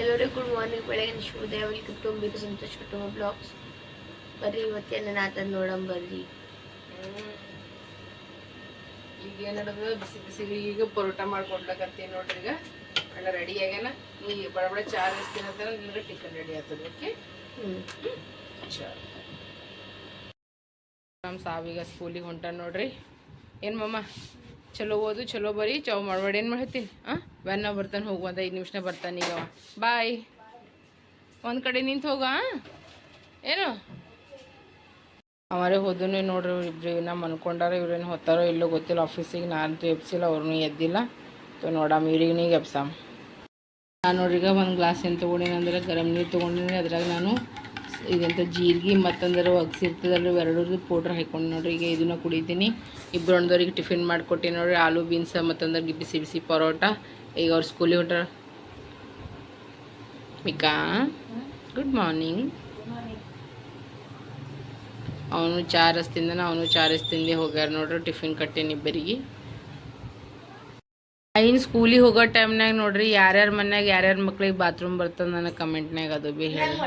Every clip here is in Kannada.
ಎಲ್ಲರಿಗೂ ಗುಡ್ ಮಾರ್ನಿಂಗ್. ಬೆಳಗ್ಗೆ ಶುಭೋದಯ ವೆಲ್ಕಮ್ ಟು ಸಂತೋಷ ಸಂತೋಷ್ ಕುಟುಂಬ ಬ್ಲಾಗ್ಸ್. ಬರ್ರಿ ಇವತ್ತೇನ ಆತದ ನೋಡಂ ಬರ್ರಿ. ಈಗ ಏನು ನಡೆದ ಬಿಸಿ ಬಿಸಿ ಈಗ ಪರೋಟ ಮಾಡ್ಕೊಡ್ಲಕತ್ತೀನಿ ನೋಡ್ರಿ ಈಗ. ಅಣ್ಣ ರೆಡಿ ಆಗ್ಯಾನ? ನೀ ಬಡ ಬಡ ಚಾ ಬಿಸ್ತೀನಿ ಅಂತ ನಿನಗೆ ಟಿಫನ್ ರೆಡಿ ಆಗ್ತದೆ ಓಕೆ ನಮ್ಮ ಸಾವಿಗ ಸ್ಕೂಲಿಗೆ ಹೊಂಟ ನೋಡ್ರಿ. ಏನು ಮಮ್ಮ ಚಲೋ ಓದು, ಚಲೋ ಬರೀ, ಚೌ ಮಾಡ್ಬೇಡ ಏನು ಮಾಡ್ತೀನಿ ಹಾಂ ವ್ಯಾನ್ನ ಬರ್ತಾನೆ ಹೋಗು ಒಂದು ಐದು ನಿಮಿಷನ ಬರ್ತಾನೆ ಈಗ ಬಾಯ್. ಒಂದು ಕಡೆ ನಿಂತು ಹೋಗ ಏನು? ಅವರೇ ಹೋದನು ನೋಡ್ರಿ ಇಬ್ರು ನಮ್ಮ ಮನ್ಕೊಂಡಾರ ಇವ್ರೇನು ಹೊತ್ತಾರೋ ಇಲ್ಲೋ ಗೊತ್ತಿಲ್ಲ. ಆಫೀಸಿಗೆ ನಾನು ಎಬ್ಸಿಲ್ಲ ಅವ್ರನ್ನೂ ಎದ್ದಿಲ್ಲ. ತೊ ನೋಡಮ್ಮ ಇವ್ರಿಗೆ ನೀ ನಾನು ಈಗ ಒಂದು ಗ್ಲಾಸ್ ಏನು ತೊಗೊಂಡೇನಂದ್ರೆ ಗರಂ ನೀರು ತೊಗೊಂಡಿನಿ. ಅದ್ರಾಗ ನಾನು ಇದೆಂತ ಜೀರಿಗೆ ಮತ್ತಂದ್ರೆ ಇರ್ತದಲ್ಲ ಎರಡರದ್ದು ಪೌಡ್ರ್ ಹಾಕೊಂಡು ನೋಡ್ರಿ. ಈಗ ಇದನ್ನ ಕುಡಿತೀನಿ. ಇಬ್ಬರು ಅಣ್ಣದವ್ರಿಗೆ ಟಿಫಿನ್ ಮಾಡಿಕೊಟ್ಟಿನಿ ನೋಡ್ರಿ. ಆಲೂ, ಬೀನ್ಸ್ ಮತ್ತಂದ್ರೆ ಬಿಸಿ ಬಿಸಿ ಪರೋಟ. ಈಗ ಅವ್ರು ಸ್ಕೂಲಿಗೆ ಹೊಟ್ಟರ ಮಿಕಾ ಗುಡ್ ಮಾರ್ನಿಂಗ್ ಅವನು ಚಾರಸ್ ತಿಂದನ ಅವನು ಚಾರಸ್ ತಿಂದೆ ಹೋಗ್ಯಾರ ನೋಡ್ರಿ. ಟಿಫಿನ್ ಕಟ್ಟೇನಿ ಇಬ್ಬರಿಗೆ. ಐನ್ ಸ್ಕೂಲಿಗೆ ಹೋಗೋ ಟೈಮ್ನಾಗ ನೋಡ್ರಿ. ಯಾರ್ಯಾರ ಮನ್ಯಾಗ, ಯಾರ್ಯಾರ ಮಕ್ಳಿಗೆ ಬಾತ್ರೂಮ್ ಬರ್ತದ ನನಗೆ ಕಮೆಂಟ್ನಾಗ ಅದು ಭೀ ಹೇಳಿ.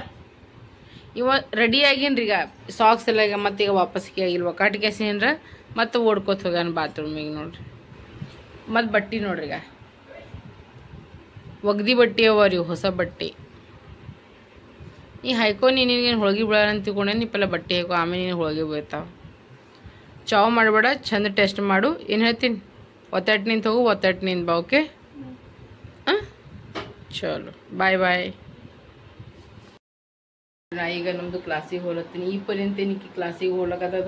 ಇವ ರೆಡಿ ಆಗೀನ್ರಿ ಈಗ. ಸಾಕ್ಸ್ ಎಲ್ಲ ಈಗ ಮತ್ತೆ ಈಗ ವಾಪಸ್ಗೆ ಆಗಿಲ್ವ ಕಟ್ಗೆಸಿನ್ರ ಮತ್ತೆ ಓಡ್ಕೋತ ಹೋಗ್ಯಾನ ಬಾತ್ರೂಮಿಗೆ ನೋಡ್ರಿ. ಮತ್ತು ಬಟ್ಟೆ ನೋಡ್ರಿ ಈಗ. ಒಗ್ದಿ ಬಟ್ಟೆ ಅವ ರೀ ಹೊಸ ಬಟ್ಟೆ. ಈ ಹೈಕೋ ನೀನೇನು ಹೋಳ್ಗೆ ಬಿಡೋಣ ಅಂತ ತಿಳ್ಕೊಂಡೆ ನೀ ಪೆಲ್ಲ ಬಟ್ಟೆ ಹಾಕೋ ಆಮೇಲೆ ನೀನು ಹೋಳ್ಗೆ ಬೀಳ್ತಾವ. ಚಾವ್ ಮಾಡಬೇಡ ಚಂದ ಟೆಸ್ಟ್ ಮಾಡು. ಏನು ಹೇಳ್ತೀನಿ? ಒತ್ತಟ್ಟು ನಿಂತು ಹೋಗು ಒತ್ತಟ್ಟು ನಿಂತು ಬಾ ಓಕೆ ಹಾಂ? ಚಲೋ. ಬಾಯ್ ಬಾಯ್ ನಾ ಈಗ ನಮ್ದು ಕ್ಲಾಸಿಗೆ ಹೋಲತ್ತೀನಿ. ಈ ಪರ್ಯಂತ ಏನಕ್ಕೆ ಕ್ಲಾಸಿಗೆ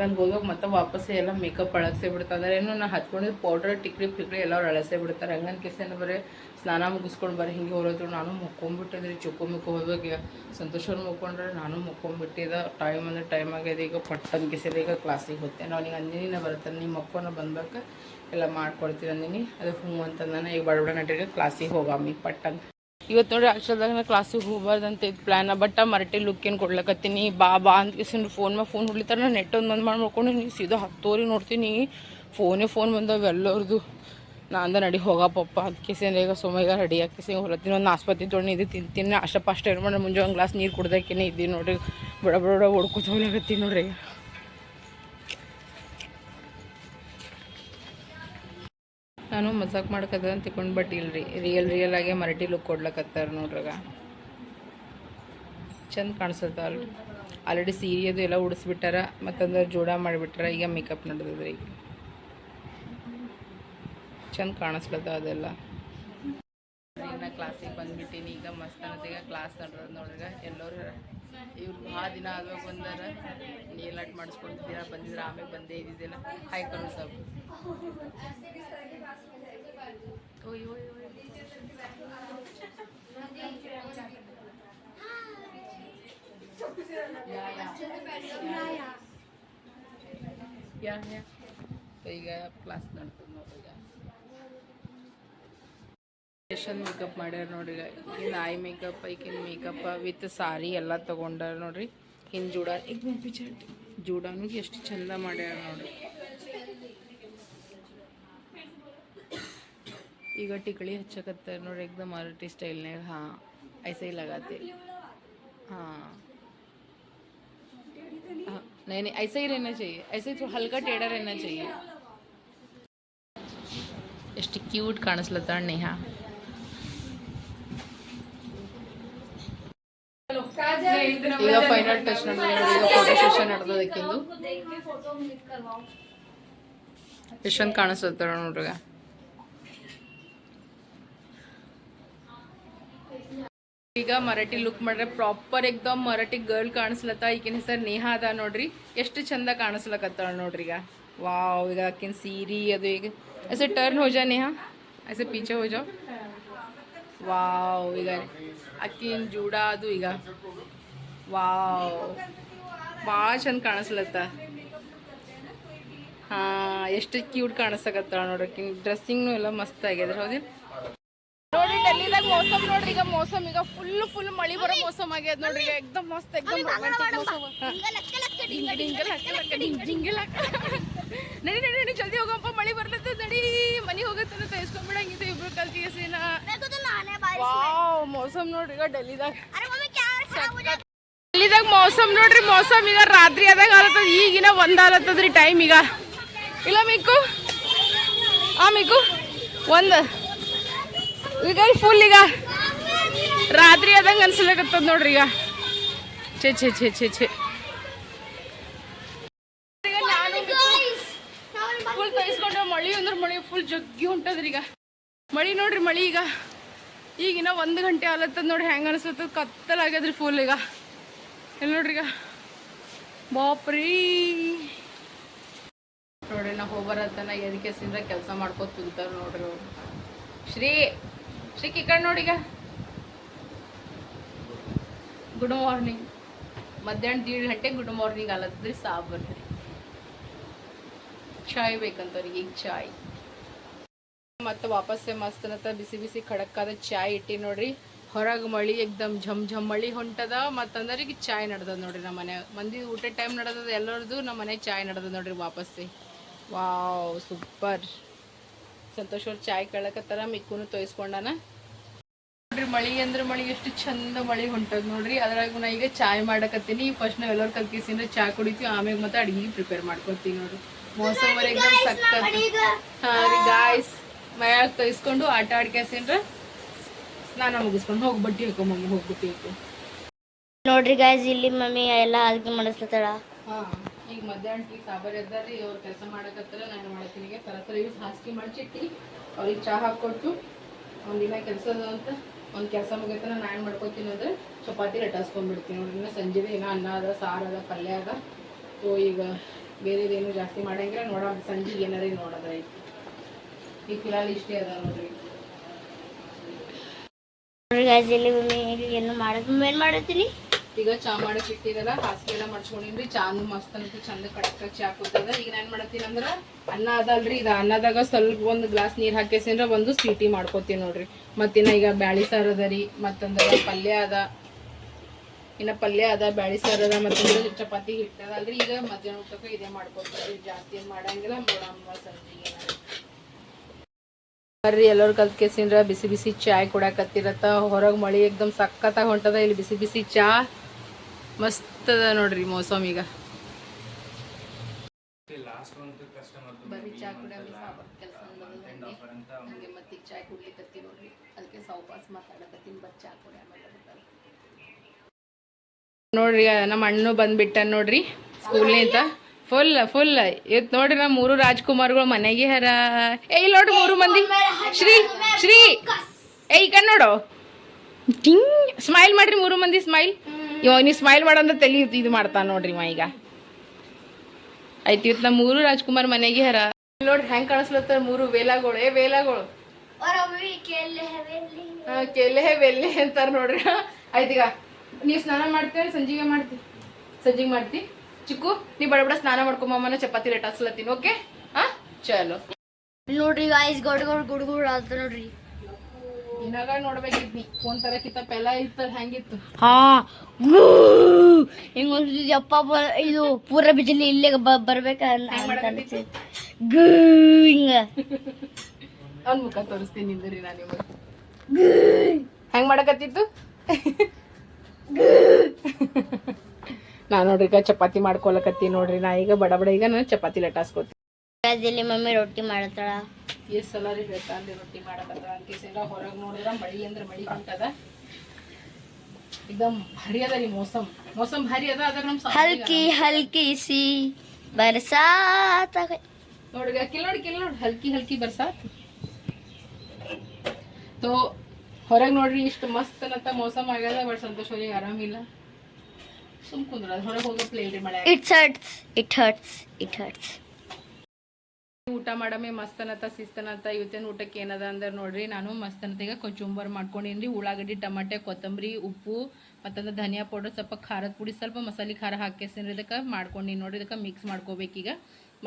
ಅಲ್ಲಿ ಹೋಗಾಗ ಮತ್ತೆ ವಾಪಸ್ ಎಲ್ಲ ಮೇಕಪ್ ಅಳಗಸೇ ಬಿಡ್ತಾರೆ ಏನು ನಾ ಹಚ್ಕೊಂಡಿದ್ದು ಪೌಡ್ರ್ ಟಿಕ್ರಿ, ಪಿಕ್ರಿ ಎಲ್ಲ ಅವ್ರು ಅಳಸೇ ಬಿಡ್ತಾರೆ ಹಂಗನ್ ಕಿಸೆನ ಬರೀ, ಸ್ನಾನ ಮುಗಿಸ್ಕೊಂಡು ಬರೀ ಹಿಂಗೆ ಹೊರದ್ರು ನಾನು ಮುಕ್ಕೊಂಬಿಟ್ಟಿದ್ರಿ ಚುಕ್ಕು ಮುಕ್ಕು ಈಗ. ಸಂತೋಷವ್ರು ಮುಕ್ಕೊಂಡ್ರೆ ನಾನು ಮುಕ್ಕೊಂಬಿಟ್ಟಿದ್ದೆ ಟೈಮ್ ಅಂದರೆ ಟೈಮ್ ಆಗ್ಯದ. ಈಗ ಪಟ್ಟನ್ ಕಿಸಿದ ಈಗ ಕ್ಲಾಸಿಗೆ ಹೋಗ್ತೇನೆ. ಅವ್ನಿಗೆ ಅಂದಿನಿ ನಾ ಬರ್ತಾನೆ ನಿಮ್ಮ ಮಕ್ಕನ ಬಂದಾಗ ಎಲ್ಲ ಮಾಡ್ಕೊಡ್ತೀನಿ ಅಂದಿನಿ ಅದು ಹ್ಞೂ ಅಂತ ನಾನು ಈಗ ಬಡಬಡ ಬಡ ನಟಿಗೆ ಕ್ಲಾಸಿಗೆ ಹೋಗಾಮಿ. ಪಟ್ಟನ್ ಇವತ್ತು ನೋಡ್ರಿ ಆಕ್ಚುಲ್ದಾಗ ನಾ ಕ್ಲಾಸಿಗೆ ಹೋಗ್ಬಾರ್ದಂತ ಇದ್ದು ಪ್ಲ್ಯಾನ ಬಟ್ ಮರಟಿ ಲುಕ್ ಏನು ಕೊಡ್ಲಕತ್ತೀನಿ? ಬಾ ಬಾ ಅಂತ ಫೋನ್ ಮೇಲೆ ಫೋನ್ ಹೊಡ್ಲಿತ್ತಾರ ನಾನು ನೆಟ್ ಒಂದು ಬಂದು ಮಾಡಿ ಮಾಡ್ಕೊಂಡು ನೀ ಸೀದಾ ಹತ್ತೋರಿ ನೋಡ್ತೀನಿ. ಫೋನೇ ಫೋನ್ ಬಂದವು ಎಲ್ಲರದು. ನಾ ನಡಿ ಹೋಗಪ್ಪ ಅದಕ್ಕೆ ಈಗ ಸುಮ್ಮ ಈಗ ರೆಡಿ ಹಾಕಿಸಿ ಹೊಲತ್ತೀನಿ ಒಂದು ಆಸ್ಪತ್ರೆ ತೊಗೊಂಡು ಇದು ತಿಂತೀನಿ. ಅಷ್ಟಪ್ಪ ಅಷ್ಟೇ ಏನು ಮಾಡಿ ಮುಂಜಾನೆ ಒಂದು ಗ್ಲಾಸ್ ನೀರು ಕುಡ್ದಕ್ಕೇನೆ ಇದ್ದೀನಿ ನೋಡ್ರಿ. ಬಡ ಬಡ ಹೊಡ್ಕೊತ ಹೋಗ್ಲಾಕತ್ತೀನಿ ನೋಡ್ರಿ. ನಾನು ಮಜಾಕ್ ಮಾಡಕತ್ತದ ಅಂತ ತಿಳ್ಕೊಂಡು ಬಟ್ ಇಲ್ರಿ ರಿಯಲ್ ರಿಯಲ್ ಆಗಿ ಮರಟಿ ಲುಕ್ ಕೊಡ್ಲಕತ್ತಾರ ನೋಡ್ರಾಗ. ಚಂದ ಕಾಣಿಸುತ್ತ ಅಲ್ರಿ ಆಲ್ರೆಡಿ ಸೀರೆ ಅದು ಎಲ್ಲ ಉಡಿಸ್ಬಿಟ್ಟಾರ, ಮತ್ತಂದ್ರೆ ಜೋಡ ಮಾಡಿಬಿಟ್ರ, ಈಗ ಮೇಕಪ್ ನಡೆದದ್ರಿ. ಚಂದ ಕಾಣಿಸ್ಲತ್ತ ಅದೆಲ್ಲ. ನಾ ಕ್ಲಾಸಿಗೆ ಬಂದ್ಬಿಟ್ಟಿನಿ ಈಗ ಮಸ್ತ್ ಅನ್ನತ್ತೀಗ ಕ್ಲಾಸ್ ನಡೆದ ನೋಡ್ರಿಗ ಎಲ್ಲರೂ ಇವ್ರು ಭಾಳ ದಿನ ಆದ್ವಾಗ ಬಂದಾರ ನೀಲ್ ಆಟ್ ಮಾಡಿಸ್ಕೊಂಡಿದ್ದೀರ ಬಂದಿದ್ರೆ ಆಮೇಲೆ ಬಂದೇ ಇದ್ದಿದ್ದಿಲ್ಲ ಹಾಯ್ ಕರು ಸಾಬ್ ಓಯ್ ಓಯ್ ಓಯ್ ಯಾ ಯಾ ಯಾ ಯಾ ಸೊ ಈಗ ಕ್ಲಾಸ್ ನಡ್ತದೆ ನೋಡ್ರಿ ಈಗ ಫೇಶಿಯಲ್ ಮೇಕಪ್ ಮಾಡ್ಯಾರ ನೋಡ್ರಿ ಈಗಿನ ಐ ಮೇಕಪ್ ಈಗಿನ ಮೇಕಪ್ ವಿತ್ ಸಾರಿ ಎಲ್ಲ ತೊಗೊಂಡಾರ ನೋಡ್ರಿ ಹಿಂಗೆ ಜೂಡ ಈಗ ಪಿಚಟ್ ಜೂಡಾನು ಎಷ್ಟು ಚಂದ ಮಾಡ್ಯಾರ ನೋಡ್ರಿ ಈಗ ಟಿಕಳಿ ಹಚ್ಚಕತ್ತಾರ ನೋಡ್ರಿ एकदम ಮರಾಠಿ ಸ್ಟೈಲ್ನಾಗ ಹಾಂ ಐಸೆ लगाते हाँ हाँ, नहीं नहीं ऐसा ही रहना चाहिए ऐसे थोड़ा हल्का टेढ़ा रहना चाहिए ಎಷ್ಟು ಕ್ಯೂಟ್ ಕಾಣಿಸ್ಲತ್ತಾಳ ನೇಹಾ ಈಗ ಫೈನಲ್ ಟಚ್ ನಡೆದ ಫೋಟೋ ನಡೆದೋದಕ್ಕಿಂದು ಎಷ್ಟೊಂದು ಕಾಣಿಸುತ್ತೆ ನೋಡ್ರಿ ಈಗ ಮರಾಠಿ ಲುಕ್ ಮಾಡ್ರೆ ಪ್ರಾಪರ್ ಎಕ್ದಮ್ ಮರಾಠಿ ಗರ್ಲ್ ಕಾಣಿಸ್ಲತ್ತ. ಈಕಿನ ಹೆಸರು ನೇಹಾ ಅದ ನೋಡ್ರಿ. ಎಷ್ಟು ಚಂದ ಕಾಣಿಸ್ಲಕತ್ತಾಳ ನೋಡ್ರಿ ಈಗ. ವಾವ್ ಈಗ ಆಕಿನ ಸೀರಿ ಅದು ಈಗ. ಎಸೆ ಟರ್ನ್ ಹೋಜ ನೇಹಾ? ಎಸೆ ಪೀಚೆ ಹೋಜ? ವಾವ್ ಈಗ ಆಕಿನ ಜೂಡ ಅದು ಈಗ. ವಾವ್. ಭಾಳ ಚಂದ ಕಾಣಿಸ್ಲತ್ತ. ಹಾ ಎಷ್ಟು ಕ್ಯೂಟ್ ಕಾಣಿಸಕತ್ತಾಳ ನೋಡ್ರಿ. ಆಕಿನ ಡ್ರೆಸ್ಸಿಂಗ್ನು ಎಲ್ಲ ಮಸ್ತ್ ಆಗ್ಯದ ಹೌದಿಲ್ಲ ನೋಡಿ ಡೆಲ್ಲಿದಾಗ ಮೋಸಮ್ ನೋಡ್ರಿ ಈಗ ಮೋಸಮ್ ಈಗ ಫುಲ್ ಫುಲ್ ಮಳಿ ಬರೋ ಮೋಸಮ್ ಆಗ್ಯದ ನೋಡ್ರಿ ಎಕ್ದಮ್ ಮಸ್ತ್ ಎಕ್ದಮ್. ನಡಿ ನಡಿ ನಡಿ ಜಲ್ದಿ ಹೋಗಪ್ಪ ಮಳಿ ಬರ್ಲತ್ತ ನಡಿ. ಮನಿ ಹೋಗತ್ತನ ತೆಗೆಸ್ಕೊಂಡ್ಬಿಡಂಗಿತ್ತು ಇಬ್ರು ಕಲ್ತಿಗೆ ಸೀನಾ. ವಾವ್ ಮೌಸಮ್ ನೋಡ್ರಿ ಈಗ ಡೆಲ್ಲಿದಾಗ. ಡೆಲ್ಲಿದಾಗ ಮೌಸಮ್ ನೋಡ್ರಿ, ಮೌಸಮ್ ಈಗ ರಾತ್ರಿ ಆದಾಗ ಆಲತ್ತದ, ಈಗಿನ ಒಂದ್ ಆಲತ್ತದ್ರಿ ಟೈಮ್ ಈಗ. ಇಲ್ಲ ಮಿಕ್ಕು? ಆ ಮಿಕ್ಕು? ಒಂದ್. ಈಗ ಫುಲ್ ಈಗ ರಾತ್ರಿ ಆದಂಗ ಅನ್ಸಲಕತ್ತದ ನೋಡ್ರಿ ಈಗ. ಛೇ ಛೇ ಛೇ ಛೇ ಛೇ. ಫುಲ್ ತೈಸ್ಕೊಂಡು ಮಳಿ ಅಂದ್ರೆ ಮಳಿ ಫುಲ್ ಜಗ್ಗಿ ಹೊಂಟದ್ರಿ ಈಗ. ಮಳಿ ನೋಡ್ರಿ ಮಳಿ ಈಗ. ಈಗಿನ ಒಂದು ಗಂಟೆ ಆಲತ್ತದ ನೋಡ್ರಿ, ಹೆಂಗ ಅನ್ಸತ್ತದ ಕತ್ತಲಾಗ್ಯದ್ರಿ ಫುಲ್ ಈಗ. ಎಲ್ಲಿ ನೋಡ್ರಿ ಈಗ ಬಾಪ್ರೀ. ನೋಡ್ರಿ, ನಾ ಹೋಗ್ಬರತ್ತನ ಎದಕ್ಕೆ ಸಿಂದ ಕೆಲಸ ಮಾಡ್ಕೋ ತಿಂತಾರ ನೋಡ್ರಿ ಅವ್ರು. ಶ್ರೀ ಶ್ರೀ ಕಿಕ್ಕಣ್ ನೋಡಿಗ? ಗುಡ್ ಮಾರ್ನಿಂಗ್ ಮಧ್ಯಾಹ್ನ ದೀಡ್ ಗಂಟೆ ಗುಡ್ ಮಾರ್ನಿಂಗ್ ಅಲ್ಲದ್ರಿ ಸಾಬ್ ಬರ್ರಿ ಚಾಯ್ ಬೇಕಂತವ್ರಿಗೆ, ಈಗ ಚಾಯ್. ಮತ್ತೆ ವಾಪಸ್ಸೇ ಮಸ್ತ್ ಬಿಸಿ ಬಿಸಿ ಖಡಕ್ಕಾದ ಚಾಯ್ ಇಟ್ಟಿ ನೋಡ್ರಿ. ಹೊರಗೆ ಮಳಿ, ಎಕ್ದಮ್ ಝಮ್ ಝಮ್ ಮಳಿ ಹೊಂಟದ ಮತ್ತಂದ್ರೆ ಈಗ ಚಾಯ್ ನಡ್ದದ ನೋಡ್ರಿ ನಮ್ಮ ಮನೆ. ಮಂದಿ ಊಟ ಟೈಮ್ ನಡ್ದದ, ಎಲ್ಲರದು ನಮ್ಮ ಮನೆ ಚಾಯ್ ನಡ್ದದ ನೋಡ್ರಿ ವಾಪಸ್ಸಿ ವಾವ್, ಸೂಪರ್. ಸಂತೋಷ್ ಅವ್ರು ಚಾಯ್ ಕೇಳಕತ್ತಾರ ಮಿಕ್ಕೂ ತೊಯ್ಸ್ಕೊಂಡಾನ. ನೋಡ್ರಿ ಮಳಿ ಅಂದ್ರೆ ಮಳಿ, ಎಷ್ಟು ಚಂದ ಮಳಿ ಹೊಂಟದ ನೋಡ್ರಿ. ಅದ್ರಾಗ ನಾ ಈಗ ಚಾಯ್ ಮಾಡಕತ್ತೀನಿ. ಫಸ್ಟ್ ನಾವ್ ಎಲ್ಲರೂ ಕಲ್ಕಿಸಿಂದ ಚಾ ಕುಡಿತೀವಿ ಆಮೇಲೆ ಮತ್ತೆ ಅಡಿಗೆ ಪ್ರಿಪೇರ್ ಮಾಡ್ಕೊತೀವಿ ನೋಡ್ರಿ. ಮೋಸಮ್ ಎಕ್ದಮ್ ಸಕ್ಕತ್ ಹಾ ರೀ ಗಾಯ್ಸ್ ಮಯಾಗ ತೋಯಿಸ್ಕೊಂಡು ಆಟ ಆಡ್ಕ್ಯಾಸಿಂದ್ರ ಸ್ನಾನ ಮುಗಿಸ್ಕೊಂಡು ಹೋಗಿ ಬಟ್ಟೆ ಹಾಕೋ ಮಮ್ಮಿ ಹೋಗಿ ಬಟ್ಟೆ ಹಾಕೋ ನೋಡ್ರಿ ಗಾಯ್ಸ್ ಇಲ್ಲಿ ಮಮ್ಮಿ ಎಲ್ಲ ಅದಕ್ಕೆ ಮಾಡಿಸ್ಲತ್ತಾಳ. ಹಾ ಈಗ ಮಧ್ಯಾಹ್ನ ಟೀ ಸಾಂಬಾರ್ ಎದ್ದಾರಿ ಅವ್ರು ಕೆಲಸ ಮಾಡಕತ್ತಾರ ನಾನು ಮಾಡತ್ತೀನಿ ಸರಸರಿ ಯೂಸ್ ಹಾಸಿಗೆ ಮಡ್ಚಿಟ್ಟಿ ಅವ್ರಿಗೆ ಚಹಾ ಹಾಕ್ಕೊಟ್ಟು ಒಂದಿನ ಕೆಲಸ ಅಂತ ಒಂದು ಕೆಲಸ ಮುಗಿತನ ನಾನು ಏನು ಮಾಡ್ಕೊತೀನಿ ಅಂದರೆ ಚಪಾತಿ ಲಟಾಸ್ಕೊಂಡ್ಬಿಡ್ತೀನಿ ನೋಡಿ ಇನ್ನು ಸಂಜೆದು ಏನೋ ಅನ್ನ ಅದ ಸಾರು ಅದ ಪಲ್ಯ ಅದ. ಸೊ ಈಗ ಬೇರೆದೇನು ಜಾಸ್ತಿ ಮಾಡಂಗಿಲ್ಲ ನೋಡೋ ಸಂಜೆಗೆ ಏನಾರ ನೋಡೋದ್ರ ಈಗ ಫಿಲಾಲ್ ಇಷ್ಟೇ ಅದ ನೋಡ್ರಿ. ಇಲ್ಲಿ ಮಮ್ಮಿ ಏನು ಮಮ್ಮಿ ಏನ್ ಮಾಡತ್ತೀನಿ ಈಗ ಚಾ ಮಾಡಕ್ ಇಟ್ಟಿದಲ್ಲ ಹಾಸಿಗೆ ಎಲ್ಲ ಮಡ್ಸ್ಕೊಂಡಿನ್ರಿ. ಚಾನು ಮಸ್ತ್ ಅಂತ ಚಂದ ಕಡಕ ಚಾ ಕೂತದ ಈಗ ನಾನು ಮಾಡ್ತೀನಿ ಅಂದ್ರೆ ಅನ್ನ ಅದಲ್ರಿ. ಇದು ಅನ್ನದಾಗ ಸ್ವಲ್ಪ ಒಂದು ಗ್ಲಾಸ್ ನೀರು ಹಾಕೇಸಿಂದ್ರ ಒಂದು ಸೀಟಿ ಮಾಡ್ಕೋತೀನಿ ನೋಡ್ರಿ. ಮತ್ತಿನ್ನ ಈಗ ಬ್ಯಾಳಿ ಸಾರು ಅದ ರೀ, ಮತ್ತಂದ್ರ ಪಲ್ಯ ಅದ. ಇನ್ನ ಪಲ್ಯ ಅದ, ಬ್ಯಾಳಿ ಸಾರು ಅದ, ಮತ್ತಂದ್ರ ಚಪಾತಿ ಹಿಟ್ಟದಲ್ರಿ ಈಗ ಮಧ್ಯಾಹ್ನ ಊಟಕ್ಕೆ ಇದೇ ಮಾಡ್ಕೊತೀವಿ ಜಾಸ್ತಿ ಮಾಡಂಗಿಲ್ಲ ಸಂಜೆಗೆ. ಬರ್ರಿ ಎಲ್ಲರೂ ಕಲ್ತ್ ಕೇಸಿಂದ್ರ ಬಿಸಿ ಬಿಸಿ ಚಾಯ್ ಕುಡಾಕತ್ತಿರತ್ತ ಹೊರಗೆ ಮಳಿ ಎಕ್ದಮ್ ಸಕ್ಕತ್ತಾಗಿ ಹೊಂಟದ ಇಲ್ಲಿ ಬಿಸಿ ಬಿಸಿ ಚಾ ಮಸ್ತ್ ಅದ ನೋಡ್ರಿ ಮೌಸಮ್ ಈಗ. ಬರ್ರಿ ಚಾ ಮತ್ತೆ ಚಾಯ್ ನೋಡ್ರಿ. ಅದಕ್ಕೆ ಸಾವಕಾಸ್ ಮಾತಾಡಕತ್ತೀನಿ ಬರ್ ಚಾ ಕುಡಿಯ ನೋಡ್ರಿ ನಮ್ಮ ಅಣ್ಣು ಬಂದ್ಬಿಟ್ಟ ನೋಡ್ರಿ ಸ್ಕೂಲ್ನಿಂದ ಫುಲ್ ಫುಲ್. ಇವತ್ತು ನೋಡ್ರಿ ನಮ್ಮ ಮೂರು ರಾಜ್ಕುಮಾರ್ಗಳು ಮನೆಗೆ ಹರ. ಏಯ್ ಇಲ್ಲಿ ನೋಡ್ರಿ ಮೂರು ಮಂದಿ. ಶ್ರೀ ಶ್ರೀ. ಏ ಈಗ ನೋಡು. ಟಿಂಗ್ ಸ್ಮೈಲ್ ಮಾಡ್ರಿ ಮೂರು ಮಂದಿ ಸ್ಮೈಲ್. ಇವಾಗ ನೀವು ಸ್ಮೈಲ್ ಮಾಡಂದ್ರೆ ತಲೆ ಇದು ಮಾಡ್ತಾನೆ ನೋಡ್ರಿ ಇವ ಈಗ. ಆಯ್ತು ಇವತ್ತು ನಮ್ಮ ಮೂರು ರಾಜ್ಕುಮಾರ್ ಮನೆಗೆ ಹರ. ನೋಡ್ರಿ ಹೆಂಗ್ ಕಾಣಿಸ್ಲತ್ತ ಮೂರು ವೇಲಾಗಳು. ಏ ವೇಲಾಗಳು. ಕೆಲೆ ವೆಲ್ಲೆ ಅಂತಾರ ನೋಡ್ರಿ. ಆಯ್ತು ಈಗ. ನೀವು ಸ್ನಾನ ಮಾಡ್ತೀವಿ ಸಂಜೆಗೆ ಮಾಡ್ತಿ? ಸಂಜೆಗೆ ಮಾಡ್ತಿ? ಚಿಕ್ಕು ನೀ ಬಡ ಬಡ ಸ್ನಾನ ಮಾಡ್ಕೊಂಬಮ್ಮನ ಚಪಾತಿ ರೇಟ್ ಹಸ್ಲತ್ತೀನಿ ಓಕೆ ಹಾ? ಚಲೋ. ನೋಡ್ರಿ ಗಾಯ್ಸ್ ಗೊಡ್ ಗೊಡ್ ಗುಡ್ ಗುಡ್ ಆಲ್ತ ನೋಡ್ರಿ. ಇನ್ನಾಗ ನೋಡ್ಬೇಕಿದ್ನಿ. ಫೋನ್ ತರಕಿತ್ತ ಪೆಲ ಇತ್ತ ಹೆಂಗಿತ್ತು ಹಾ. ಹಿಂಗ ಅಪ್ಪ ಇದು ಪೂರ ಬಿಜಲಿ ಇಲ್ಲೇ ಬರ್ಬೇಕ ಹಿಂಗ ಅವ್ನ ಮುಖ ತೋರಿಸ್ತೀನಿ ನಿಂದ್ರಿ ನಾನು ಹೆಂಗ್ ಮಾಡಕತ್ತಿತ್ತು ನಾ ನೋಡ್ರಿ ಈಗ ಚಪಾತಿ ಮಾಡ್ಕೊಳಕತ್ತಿ ನೋಡ್ರಿ ನಾ ಈಗ ಬಡ ಬಡ ಈಗ ನಾನು ಚಪಾತಿ ಲಟಾಸ್ಕೊತೀನಿ ಇಲ್ಲಿ ಮಮ್ಮಿ ರೊಟ್ಟಿ ಮಾಡತ್ತಾಳ ಎಷ್ಟ್ ಸಲ ರೀ ಬೇಕಾದ್ರೆ ರೊಟ್ಟಿ ಮಾಡಕತ್ತ ಅಂತೀಸಿಂದ ಹೊರಗೆ ನೋಡಿದ್ರ ಮಳಿ ಅಂದ್ರೆ ಮಳಿ ಹೊಂಟದ एकदम ಭಾರಿ ಅದ ರೀ ಮೋಸಮ್ ಮೋಸಮ್ ಭಾರಿ ಅದ ಅದ್ರ ನಮ್ ಹಲ್ಕಿ ಹಲ್ಕಿ ಸಿ ಬರ್ಸಾತ ನೋಡಿ ಕಿಲ್ ನೋಡಿ ಕಿಲ್ ನೋಡಿ ಹಲ್ಕಿ ಹಲ್ಕಿ ಬರ್ಸಾತ್ ತೋ ಹೊರಗೆ ನೋಡ್ರಿ ಇಷ್ಟು ಮಸ್ತ್ ಅನ್ನತ್ತ ಮೋಸಮ್ ಆಗ್ಯದ ಬಟ್ ಸಂತೋಷ್ ಅವ್ರಿಗೆ ಆರಾಮಿಲ್ಲ ಸುಮ್ ಕುಂದ್ರ ಹೊರಗೆ ಹೋಗೋ ಪ್ಲೇರಿ ಮಳೆ it's hurts it hurts it hurts ಊಟ ಮಾಡಮೇ ಮಸ್ತನತ ಸಿಸ್ತನತ ಇವತ್ತಿನ ಊಟಕ್ಕೆ ಏನದ ಅಂದ್ರೆ ನೋಡ್ರಿ ನಾನು ಮಸ್ತನತ. ಅನ್ನತ್ತ ಈಗ ಕೊಚುಂಬರ್ ಮಾಡ್ಕೊಂಡಿನ್ರಿ ಉಳ್ಳಾಗಡ್ಡಿ ಟಮಾಟೆ ಕೊತ್ತಂಬರಿ ಉಪ್ಪು ಮತ್ತಂದ್ರೆ ಧನಿಯಾ ಪೌಡರ್ ಸ್ವಲ್ಪ ಖಾರದ ಪುಡಿ ಸ್ವಲ್ಪ ಮಸಾಲೆ ಖಾರ ಹಾಕೇಸಿನ್ರಿ ಇದಕ್ಕೆ ಮಾಡ್ಕೊಂಡಿನಿ ನೋಡ್ರಿ ಇದಕ್ಕೆ ಮಿಕ್ಸ್ ಮಾಡ್ಕೋಬೇಕೀಗ.